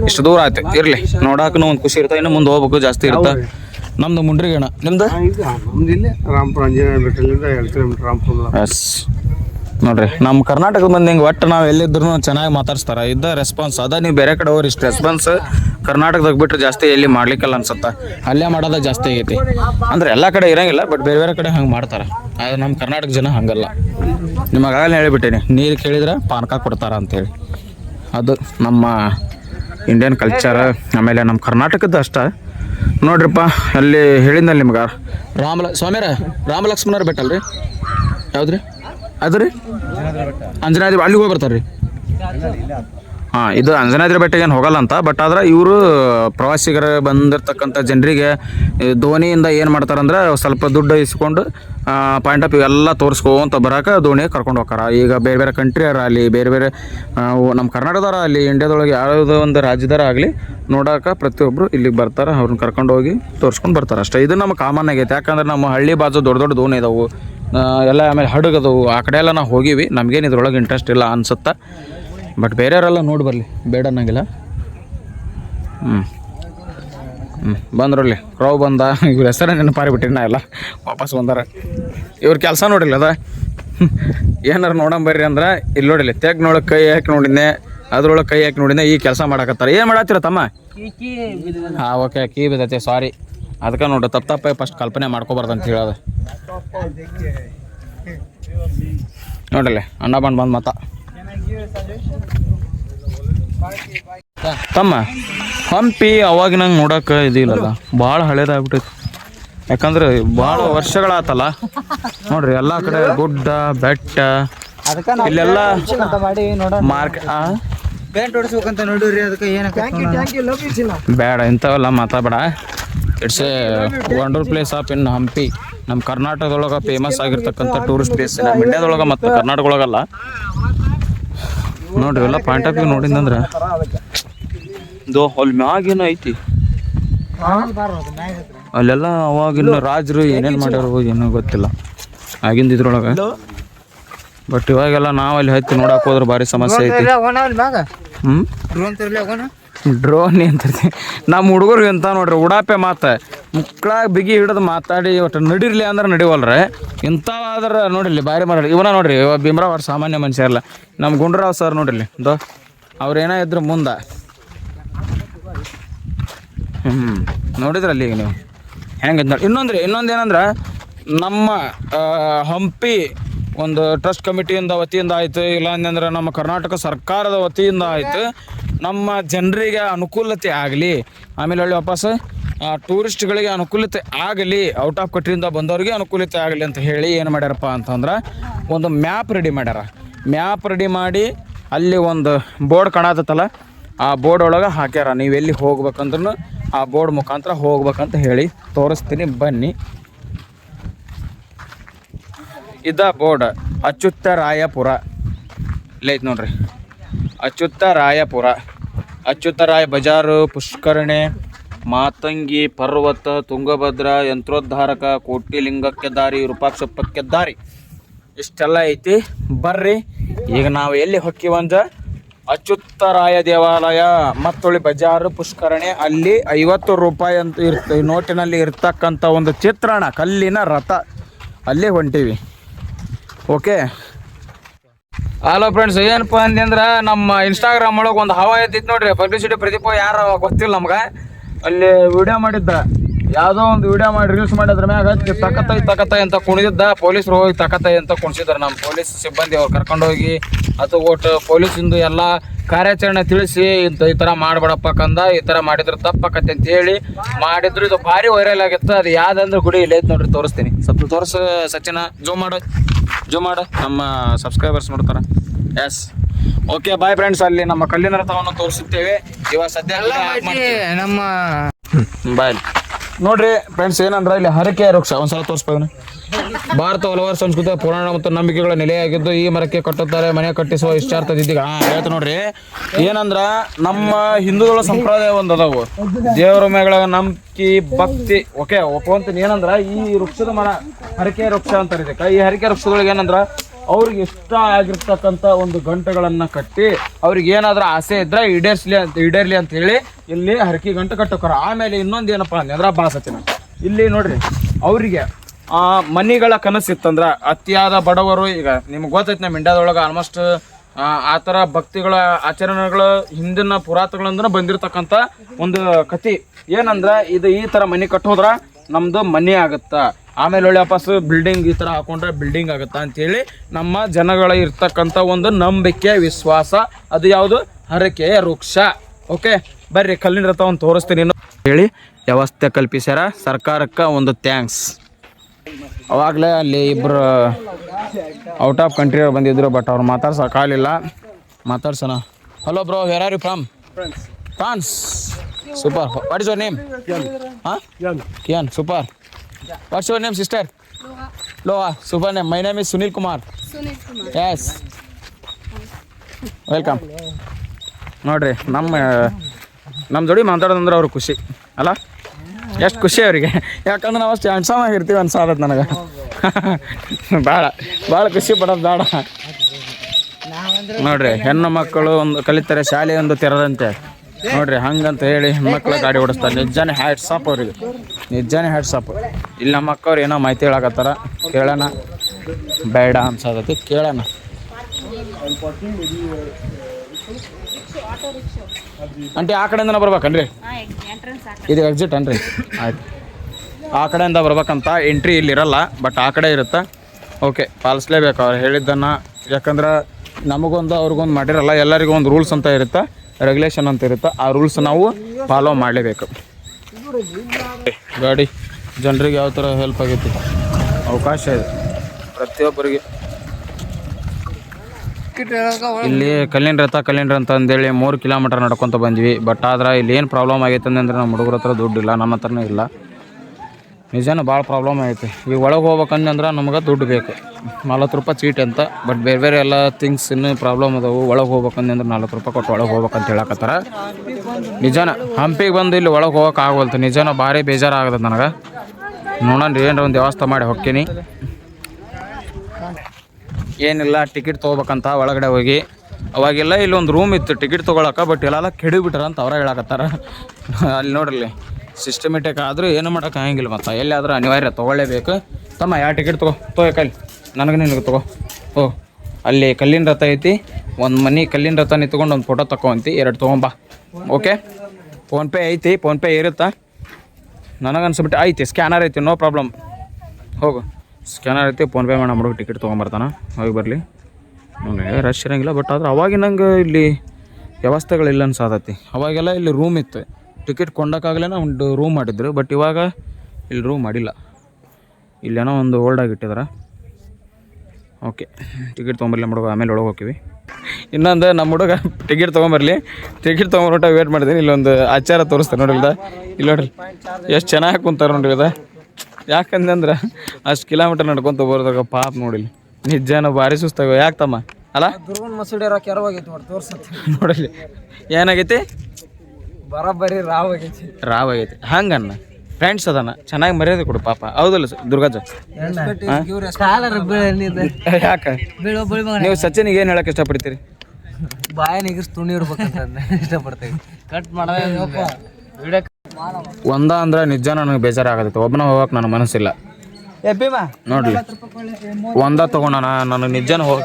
ಇಷ್ಟು ದೂರ ಆಯ್ತು. ಇರ್ಲಿ ನೋಡಾಕನು ಒಂದು ಖುಷಿ ಇರ್ತಾ ಇನ್ನು ಮುಂದೆ ಹೋಗ್ಬೇಕು ಜಾಸ್ತಿ ಇರ್ತಾ ನಮ್ದು ಮುಂಡ್ರಿಗೇಣ ನಿಮ್ದು? ನಮ್ದು ಇಲ್ಲೇ ರಾಮಪುರ ಅಂಜನಾದ್ರಿ ಬೆಟ್ಟದಿಂದ ಎರಡು ಕಿಲೋಮೀಟರ್ ರಾಮಪುರ ಎಸ್ ನೋಡ್ರಿ ನಮ್ಮ ಕರ್ನಾಟಕದ ಮಂದಿ ಹಿಂಗೆ ಒಟ್ಟು ನಾವು ಎಲ್ಲಿದ್ರು ಚೆನ್ನಾಗಿ ಮಾತಾಡ್ಸ್ತಾರ. ಇದ್ದ ರೆಸ್ಪಾನ್ಸ್ ಅದ ನೀವು ಬೇರೆ ಕಡೆ ಹೋಗ್ರಿ, ಇಷ್ಟು ರೆಸ್ಪಾನ್ಸ್ ಕರ್ನಾಟಕದಾಗ ಬಿಟ್ಟರೆ ಜಾಸ್ತಿ ಎಲ್ಲಿ ಮಾಡ್ಲಿಕ್ಕಲ್ಲ ಅನ್ಸತ್ತ? ಅಲ್ಲೇ ಮಾಡೋದ ಜಾಸ್ತಿ ಆಗೈತಿ. ಅಂದ್ರೆ ಎಲ್ಲ ಕಡೆ ಇರಂಗಿಲ್ಲ ಬಟ್ ಬೇರೆ ಬೇರೆ ಕಡೆ ಹಂಗೆ ಮಾಡ್ತಾರ. ಆದ್ರೆ ನಮ್ಮ ಕರ್ನಾಟಕ ಜನ ಹಂಗಲ್ಲ. ನಿಮಗೆ ಆಗಲೇ ಹೇಳಿಬಿಟ್ಟೇನಿ, ನೀರು ಕೇಳಿದ್ರೆ ಪಾನಕ ಕೊಡ್ತಾರ ಅಂತೇಳಿ. ಅದು ನಮ್ಮ ಇಂಡಿಯನ್ ಕಲ್ಚರ್ ಆಮೇಲೆ ನಮ್ಮ ಕರ್ನಾಟಕದ ಅಷ್ಟ. ನೋಡ್ರಿಪ್ಪ, ಅಲ್ಲಿ ಹೇಳಿದ್ನಲ್ಲ ನಿಮ್ಗೆ? ರಾಮ ಸ್ವಾಮಿಯರ ರಾಮ ಲಕ್ಷ್ಮಣರ ಬೆಟ್ಟಲ್ರಿ ಯಾವ್ದ್ರಿ? ಅದು ರೀ? ಅಂಜನಾದ್ರಿ ಅಲ್ಲಿಗೆ ಹೋಗಿ ಬರ್ತಾರ ರೀ ಹಾಂ, ಇದು ಅಂಜನಾದ್ರಿ ಬೆಟ್ಟಗೆ ಏನು ಹೋಗಲ್ಲ ಅಂತ ಬಟ್ ಆದ್ರೆ ಇವರು ಪ್ರವಾಸಿಗರ ಬಂದಿರ್ತಕ್ಕಂಥ ಜನರಿಗೆ ದೋಣಿಯಿಂದ ಏನು ಮಾಡ್ತಾರಂದ್ರೆ ಸ್ವಲ್ಪ ದುಡ್ಡು ಇಸ್ಕೊಂಡು ಪಾಯಿಂಟ್ ಆಫ್ ಇವೆಲ್ಲ ತೋರಿಸ್ಕೊಂತ ಬರಾಕ ದೋಣಿ ಕರ್ಕೊಂಡು ಹೋಗಾರ ಈಗ ಬೇರೆ ಬೇರೆ ಕಂಟ್ರಿಯರ ಆಗಲಿ, ಬೇರೆ ಬೇರೆ ನಮ್ಮ ಕರ್ನಾಟಕದವ್ರ ಅಲ್ಲಿ ಇಂಡಿಯಾದೊಳಗೆ ಯಾವುದೋ ಒಂದು ರಾಜ್ಯದರ ಆಗಲಿ, ನೋಡೋಕೆ ಪ್ರತಿಯೊಬ್ಬರು ಇಲ್ಲಿಗೆ ಬರ್ತಾರೆ ಅವ್ರನ್ನ ಕರ್ಕೊಂಡು ಹೋಗಿ ತೋರಿಸ್ಕೊಂಡು ಬರ್ತಾರೆ ಅಷ್ಟೇ. ಇದು ನಮ್ಮ ಕಾಮನ್ ಆಗೈತೆ. ಯಾಕಂದ್ರೆ ನಮ್ಮ ಹಳ್ಳಿ ಬಾಜು ದೊಡ್ಡ ದೊಡ್ಡ ದೋಣಿ ಇದಾವು. ಎಲ್ಲ ಆಮೇಲೆ ಹಡಗದವು. ಆ ಕಡೆ ಎಲ್ಲ ನಾವು ಹೋಗೀವಿ. ನಮಗೇನು ಇದ್ರೊಳಗೆ ಇಂಟ್ರೆಸ್ಟ್ ಇಲ್ಲ ಅನ್ಸುತ್ತೆ. ಬಟ್ ಬೇರೆಯವರೆಲ್ಲ ನೋಡಿ ಬರಲಿ, ಬೇಡ ಅನ್ನಂಗಿಲ್ಲ. ಹ್ಞೂ ಹ್ಞೂ ಬಂದ್ರಲ್ಲಿ ರಾವ್ ಬಂದ, ಇವ್ರ ಹೆಸರೇ ನೆನಪಾರಿಬಿಟ್ರಿ ನಾ ಎಲ್ಲ, ವಾಪಸ್ ಬಂದಾರ. ಇವ್ರ ಕೆಲಸ ನೋಡಿಲ್ಲ ಅದ. ಏನಾರು ನೋಡಂಬರ್ರಿ ಅಂದ್ರೆ ಇಲ್ಲಿ ನೋಡಿಲ್ಲ ತೆಗ್ ನೋಡಕ್ಕೆ ಕೈ ಹಾಕಿ ನೋಡಿದ್ನೆ, ಅದ್ರೊಳಗೆ ಕೈ ಹಾಕಿ ನೋಡಿದ್ನೆ, ಈ ಕೆಲಸ ಮಾಡಕತ್ತಾರ. ಏನು ಮಾಡತ್ತೀರ ತಮ್ಮ? ಹಾಂ, ಓಕೆ, ಕೀ ಬಿದ್ದೈತೆ ಸಾರಿ ಅದಕ್ಕೆ ನೋಡ್ರಿ ತಪ್ಪ ತಪ್ಪ ಫಸ್ಟ್ ಕಲ್ಪನೆ ಮಾಡ್ಕೋಬಾರ್ದು ಅಂತ ಹೇಳೋದು. ನೋಡಲೇ, ಅಣ್ಣ ಬಂದು ಬಂದು ಮತ್ತ. ತಮ್ಮ ಹಂಪಿ ಅವಾಗ ನಂಗೆ ನೋಡಕ್ಕೆ ಇದಿಲ್ಲಲ್ಲ ಭಾಳ ಹಳೇದಾಗ್ಬಿಟ್ಟೈತಿ ಯಾಕಂದ್ರೆ ಭಾಳ ವರ್ಷಗಳಾತಲ್ಲ ನೋಡ್ರಿ ಎಲ್ಲ ಕಡೆ ಗುಡ್ಡ ಬೆಟ್ಟ ಇಲ್ಲೆಲ್ಲ ಮಾಡಿ ನೋಡ ಮಾರ್ಕ್ ಆ? ಪೇಂಟ್ ಹೊಡಿಸ್ಬೇಕಂತ ನೋಡಿರಿ ಅದಕ್ಕೆ ಏನಕ್ಕೆ ಬೇಡ ಇಂಥವೆಲ್ಲ ಮಾತಾಡಬೇಡ. It's a wonder place of in Hampi. ನಮ್ಮ ಕರ್ನಾಟಕದೊಳಗೆ ಫೇಮಸ್ ಆಗಿರ್ತಕ್ಕಂಥ ಟೂರಿಸ್ಟ್ ಪ್ಲೇಸ್ ನಮ್ಮ ಇಂಡಿಯಾದೊಳಗೆ ಮತ್ತು ಕರ್ನಾಟಕ ಒಳಗಲ್ಲ ನೋಡ್ರಿ ಎಲ್ಲ ಪಾಯಿಂಟ್ ಆಫ್ ವ್ಯೂ ನೋಡಿದಂದ್ರೆ ಇದು ಅಲ್ಲಿ ಮ್ಯಾಗೇನು ಐತಿ. ಅಲ್ಲೆಲ್ಲ ಅವಾಗಿನ ರಾಜರು ಏನೇನು ಮಾಡ್ಯಾರೋ ಏನೋ ಗೊತ್ತಿಲ್ಲ. ಆಗಿಂದ ಇದ್ರೊಳಗೆ. ಬಟ್ ಇವಾಗೆಲ್ಲ ನಾವು ಅಲ್ಲಿ ಹತ್ತಿ ನೋಡಕ್ಕೆ ಹೋದ್ರೆ ಭಾರಿ ಸಮಸ್ಯೆ ಐತಿ. ಹ್ಞೂ ಡ್ರೋನ್ ಡ್ರೋನ್ ಅಂತೈತಿ ನಮ್ಮ ಹುಡುಗರು ಎಂತ ನೋಡ್ರಿ ಉಡಾಪೆ ಮಾತ. ಮುಕ್ಕಳಾಗ ಬಿಗಿ ಹಿಡಿದು ಮಾತಾಡಿ ಒಟ್ಟು ನಡಿರ್ಲಿ ಅಂದ್ರೆ ನಡಿವಲ್ರಿ. ಇಂಥವಾದ್ರೆ ನೋಡಿರಲಿ, ಬಾರಿ ಮಾಡಿ ಇವನ ನೋಡ್ರಿ, ಇವ ಭೀಮ್ರಾವ್ ಅವ್ರು ಸಾಮಾನ್ಯ ಮನುಷ್ಯ ಅಲ್ಲ. ನಮ್ಮ ಗುಂಡ್ರಾವ್ ಸರ್ ನೋಡಿರಲಿ ದೋ. ಅವ್ರೇನೋ ಇದ್ರು ಮುಂದೆ. ಹ್ಞೂ ನೋಡಿದ್ರಲ್ಲಿ ಈಗ ನೀವು. ಹೆಂಗೆ ನೋಡಿ ಇನ್ನೊಂದ್ರಿ, ಇನ್ನೊಂದು ಏನಂದ್ರೆ, ನಮ್ಮ ಹಂಪಿ ಒಂದು ಟ್ರಸ್ಟ್ ಕಮಿಟಿಯಿಂದ ವತಿಯಿಂದ ಆಯಿತು, ಇಲ್ಲ ಅಂದ್ರೆ ನಮ್ಮ ಕರ್ನಾಟಕ ಸರ್ಕಾರದ ವತಿಯಿಂದ ಆಯಿತು, ನಮ್ಮ ಜನರಿಗೆ ಅನುಕೂಲತೆ ಆಗಲಿ. ಆಮೇಲೆ ಹೇಳಿ ವಾಪಸ್. ಟೂರಿಸ್ಟ್ಗಳಿಗೆ ಅನುಕೂಲತೆ ಆಗಲಿ, ಔಟ್ ಆಫ್ ಕಂಟ್ರಿಯಿಂದ ಬಂದವರಿಗೆ ಅನುಕೂಲತೆ ಆಗಲಿ ಅಂತ ಹೇಳಿ ಏನು ಮಾಡ್ಯಾರಪ್ಪ ಅಂತಂದ್ರೆ ಒಂದು ಮ್ಯಾಪ್ ರೆಡಿ ಮಾಡ್ಯಾರ. ಮ್ಯಾಪ್ ರೆಡಿ ಮಾಡಿ ಅಲ್ಲಿ ಒಂದು ಬೋರ್ಡ್ ಕಾಣತತ್ತಲ್ಲ ಆ ಬೋರ್ಡ್ ಒಳಗೆ ಹಾಕ್ಯಾರ. ನೀವು ಎಲ್ಲಿ ಹೋಗ್ಬೇಕಂದ್ರೂ ಆ ಬೋರ್ಡ್ ಮುಖಾಂತರ ಹೋಗ್ಬೇಕಂತ ಹೇಳಿ ತೋರಿಸ್ತೀನಿ, ಬನ್ನಿ. ಇದ ಬೋರ್ಡ್ ಅಚ್ಯುತ ರಾಯಪುರ ಇಲ್ಲೈತೆ ನೋಡ್ರಿ. ಅಚ್ಯುತ ರಾಯಪುರ ಅಚ್ಯುತ ರಾಯ ಬಜಾರು, ಪುಷ್ಕರಣೆ. ಮಾತಂಗಿ ಪರ್ವತ, ತುಂಗಭದ್ರ, ಯಂತ್ರೋದ್ಧಾರಕ, ಕೋಟಿಲಿಂಗಕ್ಕೆ ದಾರಿ, ರೂಪಾಕ್ಷಪ್ಪಕ್ಕೆ ದಾರಿ. ಇಷ್ಟೆಲ್ಲ ಐತಿ. ಬರ್ರಿ. ಈಗ ನಾವು ಎಲ್ಲಿ ಹೊಕ್ಕಿವಂದ ಅಚ್ಯುತರಾಯ ದೇವಾಲಯ, ಮತ್ತೊಳ್ಳಿ ಬಜಾರು, ಪುಷ್ಕರಣೆ. ಅಲ್ಲಿ ಐವತ್ತು ರೂಪಾಯಿ ಅಂತ ಇರ್ತ ನೋಟಿನಲ್ಲಿ ಇರ್ತಕ್ಕಂಥ ಒಂದು ಚಿತ್ರಣ, ಕಲ್ಲಿನ ರಥ. ಅಲ್ಲಿ ಹೊಂಟೀವಿ. ಓಕೆ? ಹಲೋ ಫ್ರೆಂಡ್ಸ್ ಏನಪ್ಪ ಅಂತಂದ್ರೆ ನಮ್ಮ ಇನ್ಸ್ಟಾಗ್ರಾಮ್ ಒಳಗೆ ಒಂದು ಹವಾ ಎದ್ದಿತ್ತು ನೋಡ್ರಿ. ಪಬ್ಲಿಸಿಟಿ ಪ್ರದೀಪ ಯಾರು ಗೊತ್ತಿಲ್ಲ ನಮ್ಗೆ. ಅಲ್ಲಿ ವಿಡಿಯೋ ಮಾಡಿದ್ದ. ಯಾವುದೋ ಒಂದು ವಿಡಿಯೋ ಮಾಡಿ ರೀಲ್ಸ್ ಮಾಡಿದ್ರ ಮ್ಯಾಗ ಹತ್ತಿ ತಕತೈ ತಕತೈ ಅಂತ ಕುಣಿದಿದ್ದ. ಪೊಲೀಸರು ಹೋಗಿ ತಕತೈ ಅಂತ ಕುಣಿಸಿದ್ರು. ನಮ್ಮ ಪೊಲೀಸ್ ಸಿಬ್ಬಂದಿ ಅವ್ರು ಕರ್ಕೊಂಡು ಹೋಗಿ, ಅದು ಒಟ್ಟು ಪೊಲೀಸಿಂದು ಎಲ್ಲ ಕಾರ್ಯಾಚರಣೆ ತಿಳಿಸಿ ಇಂಥ ಈ ಥರ ಮಾಡಬೇಡಪ್ಪ ಕಂದ, ಈ ಥರ ಮಾಡಿದ್ರೆ ತಪ್ಪಕತ್ತೆ ಅಂತ ಹೇಳಿ ಮಾಡಿದ್ರು. ಇದು ಭಾರಿ ವೈರಲ್ ಆಗಿತ್ತು. ಅದು ಯಾವ್ದಂದ್ರೆ ಗುಡಿ ಇಲ್ಲ ನೋಡ್ರಿ, ತೋರಿಸ್ತೀನಿ. ಸ್ವಲ್ಪ ತೋರಿಸು ಸಚಿನ. ಜೋ ಮಾಡು ಜೋ ಮಾಡು. ನಮ್ಮ ಸಬ್ಸ್ಕ್ರೈಬರ್ಸ್ ನೋಡ್ತಾರೆ. ಎಸ್ ಓಕೆ ಬಾಯ್ ಫ್ರೆಂಡ್ಸ್ ಅಲ್ಲಿ ನಮ್ಮ ಕಲ್ಲಿನ ರಥವನ್ನು ತೋರಿಸುತ್ತೇವೆ. ಇವಾಗ ಸದ್ಯ ನಮ್ಮ ಬಾಯ್ ನೋಡ್ರಿ ಫ್ರೆಂಡ್ಸ್ ಏನಂದ್ರೆ ಇಲ್ಲಿ ಹರಕೆ ವೃಕ್ಷ ಒಂದ್ಸಲ ತೋರಿಸ್ಬೋದು ಭಾರತ ಹಲವಾರು ಸಂಸ್ಕೃತ ಪುರಾಣ ಮತ್ತು ನಂಬಿಕೆಗಳ ನೆಲೆಯಾಗಿದ್ದು ಈ ಮರಕ್ಕೆ ಕಟ್ಟುತ್ತಾರೆ, ಮನೆ ಕಟ್ಟಿಸುವ ಇಷ್ಟಾರ್ಥದಿದ್ದೀಗ ಹಾ ಹೇಳ್ತ ನೋಡ್ರಿ. ಏನಂದ್ರ, ನಮ್ಮ ಹಿಂದೂಗಳ ಸಂಪ್ರದಾಯ ಒಂದು ಅದಾವು. ದೇವರ ಮೇಗಳ ನಂಬಿಕೆ, ಭಕ್ತಿ. ಓಕೆ ಒಪ್ಪಂತೀನಿ ಏನಂದ್ರ, ಈ ವೃಕ್ಷದ ಮರ, ಹರಕೆ ವೃಕ್ಷ ಅಂತ ಇದಕ್ಕೆ. ಈ ಹರಕೆ ವೃಕ್ಷದೊಳಗೆ ಏನಂದ್ರ, ಅವ್ರಿಗೆ ಇಷ್ಟ ಆಗಿರ್ತಕ್ಕಂಥ ಒಂದು ಗಂಟೆಗಳನ್ನ ಕಟ್ಟಿ, ಅವ್ರಿಗೆ ಏನಾದ್ರೂ ಆಸೆ ಇದ್ರೆ ಈಡೇರ್ಸ್ಲಿ ಅಂತ, ಈಡೇರ್ಲಿ ಅಂತ ಹೇಳಿ ಇಲ್ಲಿ ಹರಕೆ ಗಂಟೆ ಕಟ್ಟಕ್ಕಾರ ಆಮೇಲೆ ಇನ್ನೊಂದು ಏನಪ್ಪಾ ಅಂದ್ರೆ ಬಾಸತಿನ ಇಲ್ಲಿ ನೋಡ್ರಿ, ಅವರಿಗೆ ಮನಿಗಳ ಕನಸಿತ್ತಂದ್ರ ಅತಿಯಾದ ಬಡವರು, ಈಗ ನಿಮ್ಗೆ ಗೊತ್ತೈತಿ ನಮ್ಮ ಇಂಡಿಯಾದೊಳಗೆ ಆಲ್ಮೋಸ್ಟ್ ಆ ಥರ ಭಕ್ತಿಗಳ ಆಚರಣೆಗಳು ಹಿಂದಿನ ಪುರಾತಗಳಿಂದ ಬಂದಿರತಕ್ಕಂಥ ಒಂದು ಕತಿ ಏನಂದ್ರೆ, ಇದು ಈ ಥರ ಮನೆ ಕಟ್ಟೋದ್ರ ನಮ್ಮದು ಮನೆ ಆಗುತ್ತ. ಆಮೇಲೆ ಒಳ್ಳೆ ವಾಪಸ್ ಬಿಲ್ಡಿಂಗ್ ಈ ಥರ ಹಾಕೊಂಡ್ರೆ ಬಿಲ್ಡಿಂಗ್ ಆಗುತ್ತಾ ಅಂತೇಳಿ ನಮ್ಮ ಜನಗಳ ಇರ್ತಕ್ಕಂಥ ಒಂದು ನಂಬಿಕೆ, ವಿಶ್ವಾಸ, ಅದು ಯಾವುದು? ಹರಕೆ ವೃಕ್ಷ. ಓಕೆ ಬರ್ರಿ, ಕಲ್ಲಿನ ರಥವನ್ನು ತೋರಿಸ್ತೀನಿ. ಹೇಳಿ, ವ್ಯವಸ್ಥೆ ಕಲ್ಪಿಸ್ಯಾರ ಸರ್ಕಾರಕ್ಕೆ ಒಂದು ಥ್ಯಾಂಕ್ಸ್ ಅವಾಗಲೇ ಅಲ್ಲಿ ಇಬ್ಬರು ಔಟ್ ಆಫ್ ಕಂಟ್ರಿ ಅವ್ರು ಬಂದಿದ್ರು ಬಟ್ ಅವ್ರು ಮಾತಾಡ್ಸೋಕ್ಕಾಗಲಿಲ್ಲ ಮಾತಾಡ್ಸೋಣ. Hello bro where are you from France super what is your name ಹಾಂ Kian super what's your name sister Loha super name my name is Sunil Kumar yes welcome ನೋಡ್ರಿ ನಮ್ಮ ನಮ್ಮ ಜೋಡಿ ಮಾತಾಡೋದಂದ್ರೆ ಅವ್ರಿಗೆ ಖುಷಿ ಅಲ್ಲ? ಎಷ್ಟು ಖುಷಿ ಅವರಿಗೆ. ಯಾಕಂದ್ರೆ ನಾವು ಅಷ್ಟು ಹ್ಯಾಂಡ್ಸಮ್ ಆಗಿರ್ತೀವಿ ಅನ್ಸಾದತ್ ನನಗೆ. ಭಾಳ ಭಾಳ ಖುಷಿ ಪಡೋದು ಬೇಡ. ನೋಡ್ರಿ, ಹೆಣ್ಣು ಮಕ್ಕಳು ಒಂದು ಕಲಿತಾರೆ ಶಾಲೆ ಒಂದು ತೆರೆದಂತೆ. ನೋಡ್ರಿ, ಹಂಗಂತ ಹೇಳಿ ಹೆಣ್ಮಕ್ಳು ಗಾಡಿ ಓಡಿಸ್ತಾರೆ. ನಿಜಾನೇ ಹ್ಯಾಟ್ ಸಾಪ್ ಅವ್ರಿಗೆ. ನಿಜಾನೇ ಇಲ್ಲಿ ನಮ್ಮ ಅಕ್ಕವ್ರು ಏನೋ ಮಾಹಿತಿ ಹೇಳಕತ್ತಾರ. ಕೇಳೋಣ. ಬೇಡ ಅನ್ಸಾದತಿ, ಕೇಳೋಣ. ಅಂಟಿ ಆ ಕಡೆಯಿಂದ ಬರ್ಬೇಕನ್ರಿ? ಇದು ಎಕ್ಸಿಟ್ ಅನ್ರಿ ಆಯ್ತು. ಆ ಕಡೆಯಿಂದ ಬರ್ಬೇಕಂತ ಎಂಟ್ರಿ ಇಲ್ಲಿ ಇರಲ್ಲ ಬಟ್ ಆ ಕಡೆ ಇರುತ್ತೆ. ಓಕೆ ಪಾಲಿಸ್ಲೇಬೇಕು ಅವ್ರು ಹೇಳಿದ್ದನ್ನು. ಯಾಕಂದ್ರೆ ನಮಗೊಂದು ಅವ್ರಿಗೊಂದು ಮಾಡಿರಲ್ಲ ಎಲ್ಲರಿಗೂ ಒಂದು ರೂಲ್ಸ್ ಅಂತ ಇರುತ್ತೆ ರೆಗ್ಯುಲೇಷನ್ ಅಂತ ಇರುತ್ತೆ. ಆ ರೂಲ್ಸ್ ನಾವು ಫಾಲೋ ಮಾಡಲೇಬೇಕು. ಗಾಡಿ ಜನರಿಗೆ ಯಾವ ಥರ ಹೆಲ್ಪ್ ಆಗೈತಿ? ಅವಕಾಶ ಇದೆ. ಪ್ರತಿಯೊಬ್ಬರಿಗೆ. ಇಲ್ಲಿ ಕಲ್ಯಾಣ ರಥ ಕಲ್ಯಾಣ ರಥ ಅಂತೇಳಿ ಮೂರು ಕಿಲೋಮೀಟರ್ ನಡ್ಕೊತ ಬಂದ್ವಿ. ಬಟ್ ಆದ್ರೆ ಇಲ್ಲಿ ಏನು ಪ್ರಾಬ್ಲಮ್ ಆಗೈತೆ ಅಂದ್ರೆ ನಮ್ಮ ಹುಡುಗರ ಹತ್ರ ದುಡ್ಡು ಇಲ್ಲ ನನ್ನ ಹತ್ರನೂ ಇಲ್ಲ. ನಿಜಾನು ಭಾಳ ಪ್ರಾಬ್ಲಮ್ ಆಗೈತೆ. ಈಗ ಒಳಗೆ ಹೋಗ್ಬೇಕಂದ್ರೆ ನಮ್ಗೆ ದುಡ್ಡು ಬೇಕು. ನಲ್ವತ್ತು ರೂಪಾಯಿ ಚೀಟ್ ಅಂತ ಬಟ್ ಬೇರೆ ಬೇರೆ ಎಲ್ಲ ಥಿಂಗ್ಸ್ ಇನ್ನೂ ಪ್ರಾಬ್ಲಮ್ ಅದಾವು. ಒಳಗೆ ಹೋಗ್ಬೇಕಂದ್ರೆ ನಲ್ವತ್ತು ರೂಪಾಯಿ ಕೊಟ್ಟು ಒಳಗೆ ಹೋಗ್ಬೇಕಂತ ಹೇಳಕತ್ತಾರ. ನಿಜಾನ ಹಂಪಿಗೆ ಬಂದು ಇಲ್ಲಿ ಒಳಗೆ ಹೋಗೋಕೆ ಆಗೋಲ್ತು. ನಿಜಾನ ಭಾರಿ ಬೇಜಾರಾಗದ ನನಗೆ. ನೋಡೋಣ ಏನಾರ ಒಂದು ವ್ಯವಸ್ಥೆ ಮಾಡಿ ಹೋಗ್ತೀನಿ. ಏನಿಲ್ಲ ಟಿಕೆಟ್ ತೊಗೋಬೇಕಂತ ಒಳಗಡೆ ಹೋಗಿ. ಅವಾಗೆಲ್ಲ ಇಲ್ಲೊಂದು ರೂಮ್ ಇತ್ತು ಟಿಕೆಟ್ ತೊಗೊಳಕ್ಕೆ ಬಟ್ ಎಲ್ಲ ಕೆಡಿಬಿಟ್ರ ಅಂತ ಅವ್ರ ಹೇಳಕತ್ತಾರ. ಅಲ್ಲಿ ನೋಡ್ರಿ ಸಿಸ್ಟಮೆಟಿಕ್ ಆದರೂ ಏನು ಮಾಡೋಕೆ ಆಗಂಗಿಲ್ಲ ಮತ್ತು. ಎಲ್ಲಿಯಾದರೂ ಅನಿವಾರ್ಯ ತೊಗೊಳ್ಳೇಬೇಕು. ತಮ್ಮ ಯಾವ ಟಿಕೆಟ್ ತೊಗೋ? ತೊಗೊ ಕಲ್ಲಿ ನನಗೆ ನಿನಗೆ ತಗೋ. ಓ, ಅಲ್ಲಿ ಕಲ್ಲಿನ ರಥ ಐತಿ. ಒಂದು ಮನೆ ಕಲ್ಲಿನ ರಥ ನಿಂತ್ಕೊಂಡು ಒಂದು ಫೋಟೋ ತಗೊಂತಿ ಎರಡು ತೊಗೊಂಬಾ ಓಕೆ ಫೋನ್ಪೇ ಐತಿ ಫೋನ್ಪೇ ಇರುತ್ತಾ? ನನಗೆ ಅನ್ಸ್ಬಿಟ್ಟು ಐತಿ ಸ್ಕ್ಯಾನರ್ ಐತಿ ನೋ ಪ್ರಾಬ್ಲಮ್ ಹೋಗು. ಸ್ಕ್ಯಾನರ್ ಐತಿ ಫೋನ್ಪೇ ಮಾಡಿ ಮಾಡೋ ಟಿಕೆಟ್ ತೊಗೊಂಬರ್ತಾನೆ. ಹೋಗಿ ಬರಲಿ. ನೋಡಿ ರಶ್ ಇರೋಂಗಿಲ್ಲ ಬಟ್ ಆದ್ರೆ ಅವಾಗಿನಂಗೆ ಇಲ್ಲಿ ವ್ಯವಸ್ಥೆಗಳಿಲ್ಲ ಅನ್ಸಾದತಿ ಅವಾಗೆಲ್ಲ ಇಲ್ಲಿ ರೂಮ್ ಇತ್ತು. ಟಿಕೆಟ್ ಕೊಂಡಕ್ಕಾಗಲೇ ಒಂದು ರೂಮ್ ಮಾಡಿದ್ರು ಬಟ್ ಇವಾಗ ಇಲ್ಲಿ ರೂಮ್ ಮಾಡಿಲ್ಲ. ಇಲ್ಲೇನೋ ಒಂದು ಓಲ್ಡ್ ಆಗಿಟ್ಟಿದ್ದಾರೆ ಓಕೆ ಟಿಕೆಟ್ ತೊಗೊಂಬರ್ಲಿ ಹುಡುಗ, ಆಮೇಲೆ ಒಳಗೆ ಹೋಗ್ತೀವಿ. ಇನ್ನೊಂದು ನಮ್ಮ ಹುಡುಗ ಟಿಕೆಟ್ ತೊಗೊಂಬರ್ಲಿ. ಟಿಕೆಟ್ ತೊಗೊಂಬರೋಟ ವೇಟ್ ಮಾಡಿದ್ದೀನಿ ಇಲ್ಲೊಂದು ಆಚಾರ ತೋರಿಸ್ತಾರೆ ನೋಡ್ರಿ ಇಲ್ಲ ನೋಡ್ರಿ, ಎಷ್ಟು ಚೆನ್ನಾಗಿ ಕುಂತಾರೆ ನೋಡ್ರಿ ಇದ ಯಾಕಂದ್ರೆ ಅಷ್ಟು ಕಿಲೋಮೀಟರ್ ನಡ್ಕೊಂತ ಬರೋದಾಗ ಪಾಪ ನೋಡಿಲಿ ನಿಜಾನ ಭಾರಿ ಸುಸ್ತಾಗ ಯಾಕೆ ತಮ್ಮ? ಅಲ್ಲ ದುರ್ಗನ್ ಮಸೂಡಿ ಇರೋ ಕೆರವಾಗೈತಿ ನೋಡಿ ತೋರ್ಸತ್ತೆ. ನೋಡಲಿ ಏನಾಗೈತಿ? ಬರೋಬ್ಬರಿ ರಾವ್ ಆಗೈತಿ. ರಾವ್ ಆಗೈತಿ. ಹಂಗನ್ನ. ಫ್ರೆಂಡ್ಸ್ ಅದಾನ ಚೆನ್ನಾಗಿ ಮರ್ಯಾದೆ ಕೊಡು ಪಾಪ. ಹೌದಲ್ಲ ಸ- ದುರ್ಗಾಜ? ಯಾಕೆ? ನೀವು ಸಚಿನ್ಗೆ ಏನು ಹೇಳಕ್ಕೆ ಇಷ್ಟಪಡ್ತೀರಿ? ಬಾಯ ನಿಗಿಸ್ ತುಣಿ ಇಡ್ಬೇಕಂತ ಇಷ್ಟಪಡ್ತೀವಿ ಕಟ್ ಮಾಡದ ಒಂದ ಅಂದ್ರೆ ನಿಜ ನನಗೆ ಬೇಜಾರಾಗತ್ತೆ. ಒಬ್ಬನ ಹೋಗಕ್ಕೆ ನನ್ನ ಮನಸ್ಸಿಲ್ಲ. ನೋಡ್ರಿ. ಒಂದ ತಗೊಂಡಣ ನನಗೆ ನಿಜಾನ ಹೋಗ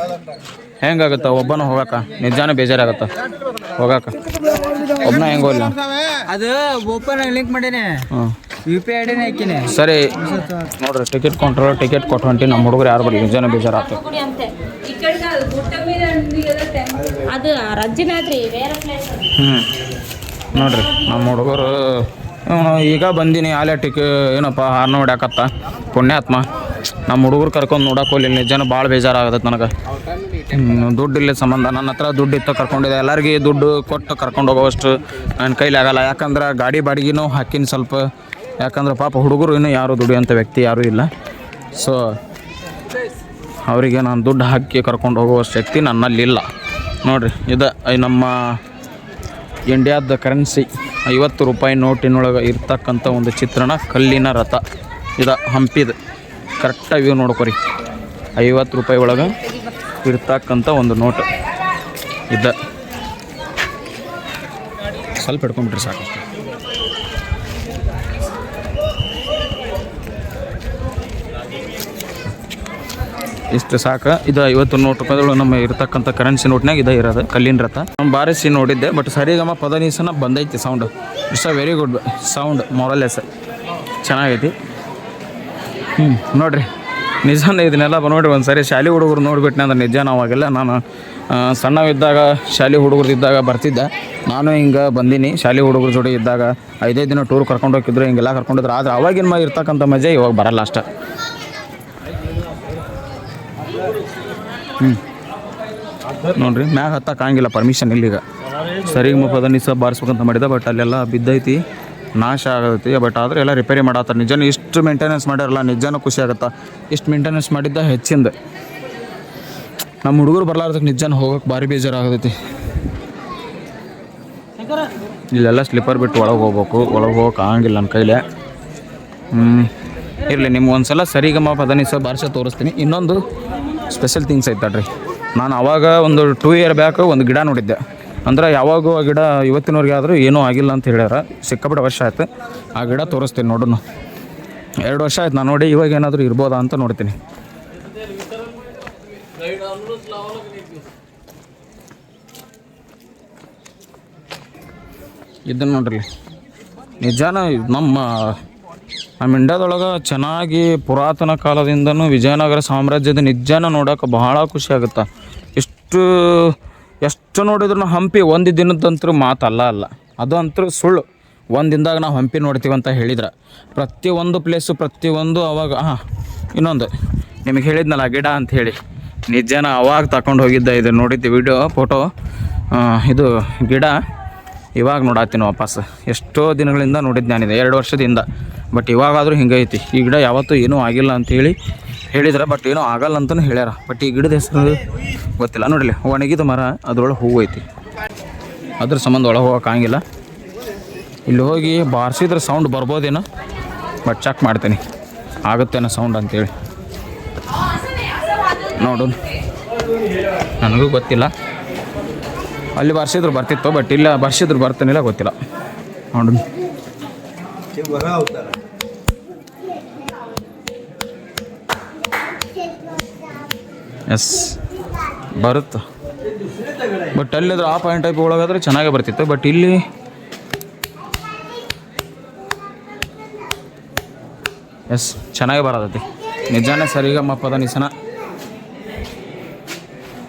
ಹೆಂಗಾಗತ್ತ? ಒಬ್ಬನ ಹೋಗಕ್ಕ ನಿಜಾನ ಬೇಜಾರಾಗತ್ತ. ಹೋಗಕ್ಕ. ಒಬ್ಬನ ಹೆಂಗೆ ಹೋಗ್ಲಿ? ಅದು ಓಪನ್ ಲಿಂಕ್ ಮಾಡೀನಿ. ಯು ಪಿ ಐ ಡಿನೇ ಹಾಕಿನಿ. ಸರಿ. ನೋಡ್ರಿ ಟಿಕೆಟ್ ಕೊಂಡ್ರ ಟಿಕೆಟ್ ಕೊಟ್ಟು ಹೊಂಟಿ ನಮ್ಮ ಹುಡುಗರು ಯಾರು ಬರಲಿ? ನಿಜಾನ ಬೇಜಾರಾಗ್ತದೆ. ಅದು ರಜ್ಜಿನಾದ್ರಿ ಬೇರೆ ಪ್ಲೇಸ್ ಹ್ಞೂ ನೋಡ್ರಿ, ನಮ್ಮ ಹುಡುಗರು ಈಗ ಬಂದೀನಿ ಆಲೆಟಿಕ್ ಏನಪ್ಪ, ಹಾರ್ನ ಹೊಡ್ಯಾಕತ್ತ. ಪುಣ್ಯಾತ್ಮ. ನಮ್ಮ ಹುಡುಗರು ಕರ್ಕೊಂಡು ನೋಡಕ್ಕೆ ಹೋಗ್ಲಿಲ್ಲ ಜನ ಭಾಳ ಬೇಜಾರಾಗತ್ತೆ ನನಗೆ. ದುಡ್ಡು ಇಲ್ಲ ಸಂಬಂಧ, ನನ್ನ ಹತ್ರ ದುಡ್ಡು ಇತ್ತು, ಕರ್ಕೊಂಡಿದ್ದೆ. ಎಲ್ಲರಿಗೆ ದುಡ್ಡು ಕೊಟ್ಟು ಕರ್ಕೊಂಡು ಹೋಗೋವಷ್ಟು ನನ್ನ ಕೈಲಿ ಆಗಲ್ಲ. ಯಾಕಂದ್ರೆ ಗಾಡಿ ಬಾಡಿಗೆನೂ ಹಾಕಿನ ಸ್ವಲ್ಪ. ಯಾಕಂದ್ರೆ ಪಾಪ ಹುಡುಗರು ಇನ್ನೂ ಯಾರು ದುಡಿಯೋಂಥ ವ್ಯಕ್ತಿ ಯಾರೂ ಇಲ್ಲ. ಸೊ ಅವರಿಗೆ ನಾನು ದುಡ್ಡು ಹಾಕಿ ಕರ್ಕೊಂಡು ಹೋಗುವ ಶಕ್ತಿ ನನ್ನಲ್ಲಿಲ್ಲ. ನೋಡಿರಿ, ಇದು ನಮ್ಮ ಇಂಡಿಯಾದ ಕರೆನ್ಸಿ ಐವತ್ತು ರೂಪಾಯಿ ನೋಟಿನೊಳಗೆ ಇರ್ತಕ್ಕಂಥ ಒಂದು ಚಿತ್ರಣ, ಕಲ್ಲಿನ ರಥ. ಇದು ಹಂಪಿದ. ಕರೆಕ್ಟಾಗಿ ವ್ಯೂ ನೋಡ್ಕೊರಿ. ಐವತ್ತು ರೂಪಾಯಿ ಒಳಗೆ ಇರ್ತಕ್ಕಂಥ ಒಂದು ನೋಟ್. ಇದ್ದ ಸ್ವಲ್ಪ ಹಿಡ್ಕೊಂಬಿಟ್ರಿ ಸಾಕು ಇಷ್ಟು ಸಾಕು. ಇದು ಐವತ್ತು ನೋಟ್ ರೂಪಾಯಿಗಳು ನಮ್ಮ ಇರತಕ್ಕಂಥ ಕರೆನ್ಸಿ ನೋಟ್ನಾಗ ಇದೇ ಇರೋದು, ಕಲ್ಲಿನ ರಥ. ನಮ್ಮ ಬಾರಿಸಿ ನೋಡಿದ್ದೆ ಬಟ್ ಸರಿಗಮ್ಮ ಪದನೀಸನ ಬಂದೈತಿ sound it's a very good sound ಮೊರಲೆಸ್ ಚೆನ್ನಾಗೈತಿ. ಹ್ಞೂ ನೋಡ್ರಿ. ನಿಜಾನ ಇದನ್ನೆಲ್ಲ ನೋಡ್ರಿ ಒಂದು ಸರಿ ಶಾಲೆ ಹುಡುಗರು ನೋಡಿಬಿಟ್ನೆ ಅಂದ್ರೆ ನಿಜ ನಾವಾಗೆಲ್ಲ. ನಾನು ಸಣ್ಣವಿದ್ದಾಗ ಶಾಲೆ ಹುಡುಗರು ಇದ್ದಾಗ ಬರ್ತಿದ್ದೆ. ನಾನು ಹಿಂಗೆ ಬಂದೀನಿ. ಶಾಲೆ ಹುಡುಗರ ಜೋಡಿ ಇದ್ದಾಗ ಐದೈದು ದಿನ ಟೂರ್ ಕರ್ಕೊಂಡು ಹೋಗಿದ್ರು, ಹಿಂಗೆಲ್ಲ ಕರ್ಕೊಂಡಿದ್ರು ಆದರೆ ಅವಾಗಿನ ಇರ್ತಕ್ಕಂಥ ಮಜಾ ಇವಾಗ ಬರಲ್ಲ ಅಷ್ಟೇ. ಹ್ಞೂ ನೋಡ್ರಿ, ಮ್ಯಾಗ ಹತ್ತಕ್ಕೆ ಆಗಂಗಿಲ್ಲ ಪರ್ಮಿಷನ್ ಇಲ್ಲಿಗ. ಸರಿ ಮುಖದ ನಿಸ ಬಾರಿಸ್ಬೇಕಂತ ಮಾಡಿದ ಬಟ್ ಅಲ್ಲೆಲ್ಲ ಬಿದ್ದೈತಿ, ನಾಶ ಆಗತ್ತೆ ಬಟ್ ಆದರೆ ಎಲ್ಲ ರಿಪೇರಿ ಮಾಡತ್ತಾರೆ. ನಿಜನೂ ಇಷ್ಟು ಮೇಂಟೆನೆನ್ಸ್ ಮಾಡ್ಯಾರಲ್ಲ, ನಿಜನೂ ಖುಷಿ ಆಗುತ್ತಾ. ಇಷ್ಟು ಮೇಂಟೆನೆನ್ಸ್ ಮಾಡಿದ್ದ ಹೆಚ್ಚಿಂದ. ನಮ್ಮ ಹುಡುಗರು ಬರ್ಲಾರ್ದಕ್ಕೆ ನಿಜನ ಹೋಗಕ್ಕೆ ಭಾರಿ ಬೇಜಾರಾಗತೈತಿ. ಇಲ್ಲೆಲ್ಲ ಸ್ಲಿಪ್ಪರ್ ಬಿಟ್ಟು ಒಳಗೆ ಹೋಗ್ಬೇಕು, ಒಳಗೆ ಹೋಗಕ್ಕೆ ಆಗಂಗಿಲ್ಲ ನನ್ನ ಕೈಲೇ. ಹ್ಞೂ ಇರಲಿ, ನಿಮ್ಗೆ ಒಂದು ಸಲ ಸರಿಗಮ ಪದನಿಸ ಬಾರಿಸ ತೋರಿಸ್ತೀನಿ. ಇನ್ನೊಂದು ಸ್ಪೆಷಲ್ ಥಿಂಗ್ಸ್ ಐತೆ ತಡ್ರಿ ನಾನು ಅವಾಗ ಒಂದು ಟೂ ಇಯರ್ ಬ್ಯಾಕ್ ಒಂದು ಗಿಡ ನೋಡಿದ್ದೆ. ಅಂದ್ರೆ ಯಾವಾಗೂ ಆ ಗಿಡ ಇವತ್ತಿನವ್ರಿಗೆ ಆದರೂ ಏನೂ ಆಗಿಲ್ಲ ಅಂತ ಹೇಳ್ಯಾರ. ಸಿಕ್ಕಾಪಟ್ಟೆ ವರ್ಷ ಆಯ್ತು. ಆ ಗಿಡ ತೋರಿಸ್ತೀನಿ ನೋಡೋಣ. ಎರಡು ವರ್ಷ ಆಯ್ತು, ನಾನು ನೋಡಿ ಇವಾಗ ಏನಾದರೂ ಇರ್ಬೋದಾ ಅಂತ ನೋಡ್ತೀನಿ. ಇದನ್ನು ನೋಡ್ರಿ. ನಿಜಾನ ನಮ್ಮ ನಮ್ಮ ಇಂಡಿಯಾದೊಳಗೆ ಚೆನ್ನಾಗಿ ಪುರಾತನ ಕಾಲದಿಂದನೂ ವಿಜಯನಗರ ಸಾಮ್ರಾಜ್ಯದ ನಿಜಾನ ನೋಡೋಕೆ ಬಹಳ ಖುಷಿ ಆಗುತ್ತೆ. ಎಷ್ಟು ಎಷ್ಟು ನೋಡಿದ್ರು ಹಂಪಿ ಒಂದು ದಿನದಂತೂ ಮಾತಲ್ಲ ಅಲ್ಲ. ಅದು ಅಂತೂ ಸುಳ್ಳು. ಒಂದು ದಿನದಾಗ ನಾವು ಹಂಪಿ ನೋಡ್ತೀವಿ ಅಂತ ಹೇಳಿದ್ರೆ. ಪ್ರತಿಯೊಂದು ಪ್ಲೇಸು ಪ್ರತಿಯೊಂದು ಅವಾಗ, ಹಾಂ, ಇನ್ನೊಂದು. ನಿಮಗೆ ಹೇಳಿದ್ನಲ್ಲ ಗಿಡ ಅಂತ ಹೇಳಿ. ನಿಜಾನ ಅವಾಗ ತಗೊಂಡು ಹೋಗಿದ್ದೆ ಇದು ನೋಡಿದ್ದೆ ವಿಡಿಯೋ ಫೋಟೋ ಇದು ಗಿಡ. ಇವಾಗ ನೋಡತ್ತೀನಿ ವಾಪಸ್. ಎಷ್ಟೋ ದಿನಗಳಿಂದ ನೋಡಿದ್ದು ನಾನಿದೆ ಎರಡು ವರ್ಷದಿಂದ. ಬಟ್ ಇವಾಗಾದರೂ ಹಿಂಗೈತಿ ಈ ಗಿಡ ಯಾವತ್ತೂ ಏನೂ ಆಗಿಲ್ಲ ಅಂತೇಳಿ ಹೇಳಿದ್ರೆ ಬಟ್ ಏನೂ ಆಗಲ್ಲ ಅಂತಲೂ ಹೇಳ್ಯಾರ. ಬಟ್ ಈ ಗಿಡದ ಹೆಸರು ಗೊತ್ತಿಲ್ಲ. ನೋಡಿಲಿ ಒಣಗಿದ ಮರ, ಅದರೊಳಗೆ ಹೂವು ಐತಿ. ಅದ್ರ ಸಂಬಂಧ ಒಳಗೆ ಹೋಗೋಕ್ಕಾಗಿಲ್ಲ ಇಲ್ಲಿ ಹೋಗಿ ಬಾರಿಸಿದ್ರೆ ಸೌಂಡ್ ಬರ್ಬೋದೇನೋ ಬಟ್ ಚೆಕ್ ಮಾಡ್ತೀನಿ. ಆಗುತ್ತೇನೋ ಸೌಂಡ್ ಅಂತೇಳಿ. ನೋಡು. ನನಗೂ ಗೊತ್ತಿಲ್ಲ. ಅಲ್ಲಿ ಬರ್ಸಿದ್ರು ಬರ್ತಿತ್ತು ಬಟ್ ಇಲ್ಲ, ಬರ್ಸಿದ್ರು ಬರ್ತಾನಿಲ್ಲ, ಗೊತ್ತಿಲ್ಲ. ನೋಡು. ಎಸ್ ಬರುತ್ತೆ. ಬಟ್ ಅಲ್ಲಿದ್ರು ಆ ಪಾಯಿಂಟ್ ಟೈಪ್ ಒಳಗಾದ್ರೆ ಚೆನ್ನಾಗೇ ಬರ್ತಿತ್ತು ಬಟ್ ಇಲ್ಲಿ ಎಸ್ ಚೆನ್ನಾಗೇ ಬರೋದೈತಿ ನಿಜಾನೇ ಸರಿಗ ಮಪ್ಪದ ನಿಸನ.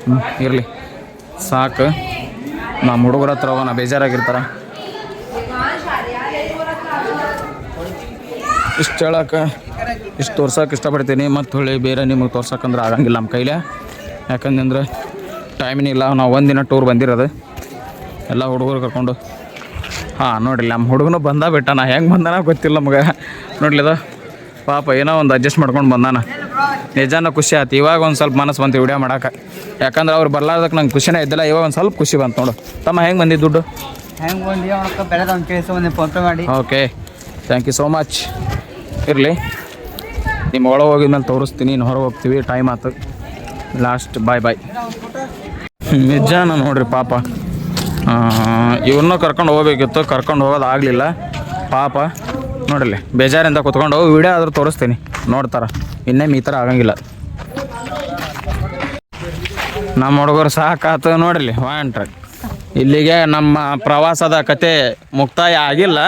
ಹ್ಞೂ ಇರಲಿ. ಸಾಕು. ನಮ್ಮ ಹುಡುಗರ ಹತ್ರ ಹೋಗೋಣ, ಬೇಜಾರಾಗಿರ್ತಾರ. ಇಷ್ಟು ಹೇಳಕ್ಕೆ ಇಷ್ಟು ತೋರ್ಸೋಕೆ ಇಷ್ಟಪಡ್ತೀನಿ. ಮತ್ತು ಹೊಳ್ಳಿ ಬೇರೆ ನಿಮಗೆ ತೋರ್ಸಕ್ಕಂದ್ರೆ ಆಗಂಗಿಲ್ಲ ನಮ್ಮ ಕೈಲೇ. ಯಾಕಂದ್ರೆ ಟೈಮಿನಿಲ್ಲ ನಾವು ಒಂದಿನ ಟೂರ್ ಬಂದಿರೋದು. ಎಲ್ಲ ಹುಡುಗರು ಕರ್ಕೊಂಡು. ಹಾಂ ನೋಡಿಲ್ಲ ನಮ್ಮ ಹುಡುಗನು ಬಂದ ಬಿಟ್ಟ. ನಾ ಹೆಂಗೆ ಬಂದಾನ ಗೊತ್ತಿಲ್ಲ ನಮಗೆ. ನೋಡ್ಲಿದ? ಪಾಪ ಏನೋ ಒಂದು ಅಡ್ಜಸ್ಟ್ ಮಾಡ್ಕೊಂಡು ಬಂದಾನ. ನಿಜಾನ ಖುಷಿ ಆಯ್ತು. ಇವಾಗ ಒಂದು ಸ್ವಲ್ಪ ಮನಸ್ಸು ಬಂತು ವಿಡಿಯೋ ಮಾಡಕ್ಕೆ ಯಾಕಂದ್ರೆ ಅವ್ರು ಬರ್ಲಾರ್ದಕ್ಕೆ ನಂಗೆ ಖುಷಿನೇ ಇದ್ದಿಲ್ಲ. ಇವಾಗ ಒಂದು ಸ್ವಲ್ಪ ಖುಷಿ ಬಂತು ನೋಡು. ತಮ್ಮ ಹೆಂಗೆ ಬಂದಿದ್ದು ದುಡ್ಡು? ಹೆಂಗ್ ಬಂದಿ? ಅವನಕ್ಕ ಬೆಳೆದ ಒಂದು ಕೇಳಿಸ ಒಂದು ಫೋಟೋ ಮಾಡಿ. Okay thank you so much ಇರಲಿ. ನಿಮ್ಮ ಒಳಗೆ ಹೋಗಿದ್ಮೇಲೆ ತೋರಿಸ್ತೀನಿ. ಇನ್ನು ಹೊರಗೆ ಹೋಗ್ತೀವಿ. ಟೈಮ್ ಆಯ್ತು ಲಾಸ್ಟ್ ಬಾಯ್ ಬಾಯ್ ನಿಜಾನ ನೋಡ್ರಿ ಪಾಪ. ಇವ್ರನ್ನೂ ಕರ್ಕೊಂಡು ಹೋಗ್ಬೇಕಿತ್ತು. ಕರ್ಕೊಂಡು ಹೋಗೋದು ಆಗಲಿಲ್ಲ. ಪಾಪ. ನೋಡ್ರಿ ಬೇಜಾರಿಂದ ಕುತ್ಕೊಂಡು ಹೋಗಿ ವಿಡಿಯೋ ಆದರೂ ತೋರಿಸ್ತೀನಿ. ನೋಡ್ತಾರ. ಇನ್ನೇನು ಈ ಥರ ಆಗಂಗಿಲ್ಲ. ನಮ್ಮ ಹುಡುಗರು ಸಾಕಾತ ನೋಡ್ರಿ ವಾಂಟ್ರ ಇಲ್ಲಿಗೆ ನಮ್ಮ ಪ್ರವಾಸದ ಕತೆ ಮುಕ್ತಾಯ ಆಗಿಲ್ಲ.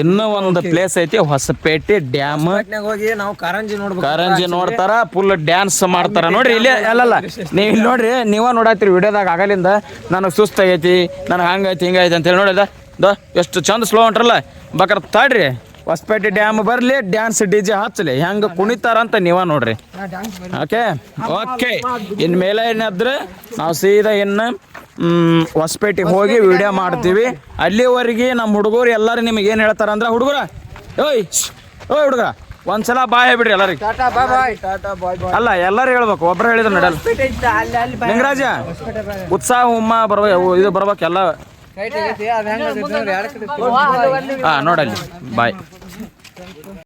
ಇನ್ನೂ ಒಂದು ಪ್ಲೇಸ್ ಐತಿ, ಹೊಸಪೇಟೆ ಡ್ಯಾಮ್ ಹೋಗಿ ನಾವು ಕಾರಂಜಿ ನೋಡ್ಬೇಕು ಕಾರಂಜಿ ನೋಡ್ತಾರ ಫುಲ್ ಡ್ಯಾನ್ಸ್ ಮಾಡ್ತಾರ. ನೋಡ್ರಿ, ಇಲ್ಲಿ ಅಲ್ಲಲ್ಲ, ನೀವು ಇಲ್ಲಿ ನೋಡ್ರಿ, ನೀವ ನೋಡತ್ತೀರಿ ವಿಡಿಯೋದಾಗ ಆಗಲಿಂದ ನನಗೆ ಸುಸ್ತಾಗೈತಿ ನನಗೆ ಹಂಗೈತಿ ಹಿಂಗೈತಿ ಅಂತ ಹೇಳಿ ನೋಡಿದ ದ, ಎಷ್ಟು ಚಂದ ಸ್ಲೋ ಹೊಂಟ್ರಲ್ಲ ಬಕ್ರ ತಾಡ್ರಿ. ಹೊಸಪೇಟೆ ಡ್ಯಾಮ್ ಬರಲಿ ಡ್ಯಾನ್ಸ್ ಡಿ ಜೆ ಹಚ್ಚಲಿ ಹೆಂಗೆ ಕುಣಿತಾರಂತ ನೀವ ನೋಡ್ರಿ. ಓಕೆ? ಓಕೆ. ಇನ್ನು ಮೇಲೆ ಏನಾದ್ರೆ ನಾವು ಸೀದಾ ಇನ್ನು ಹೊಸಪೇಟೆಗೆ ಹೋಗಿ ವಿಡಿಯೋ ಮಾಡ್ತೀವಿ. ಅಲ್ಲಿವರೆಗೆ ನಮ್ಮ ಹುಡುಗರು ಎಲ್ಲರೂ ನಿಮಗೆ ಏನು ಹೇಳ್ತಾರ ಅಂದ್ರೆ ಹುಡುಗರ ಓಯ್ ಓಯ್ ಹುಡುಗ ಒಂದ್ಸಲ ಬಾಯ್ ಬಿಡ್ರಿ ಎಲ್ಲರಿಗೆ. ಟಾಟಾ ಬಾಯ್ ಬಾಯ್. ಟಾಟಾ ಬಾಯ್ ಬಾಯ್. ಅಲ್ಲ ಎಲ್ಲರೂ ಹೇಳ್ಬೇಕು ಒಬ್ರು ಹೇಳಿದ್ರು ನಡಲ್. ಲಿಂಗರಾಜ ಅಲ್ಲಿ ನಿಂಗರಾಜ ಉತ್ಸಾಹ ಉಮ್ಮ ಬರ್ಬೇಕು ಇದು ಬರ್ಬೇಕು ಎಲ್ಲ. ಹಾಂ ನೋಡಲ್ಲಿ. ಬಾಯ್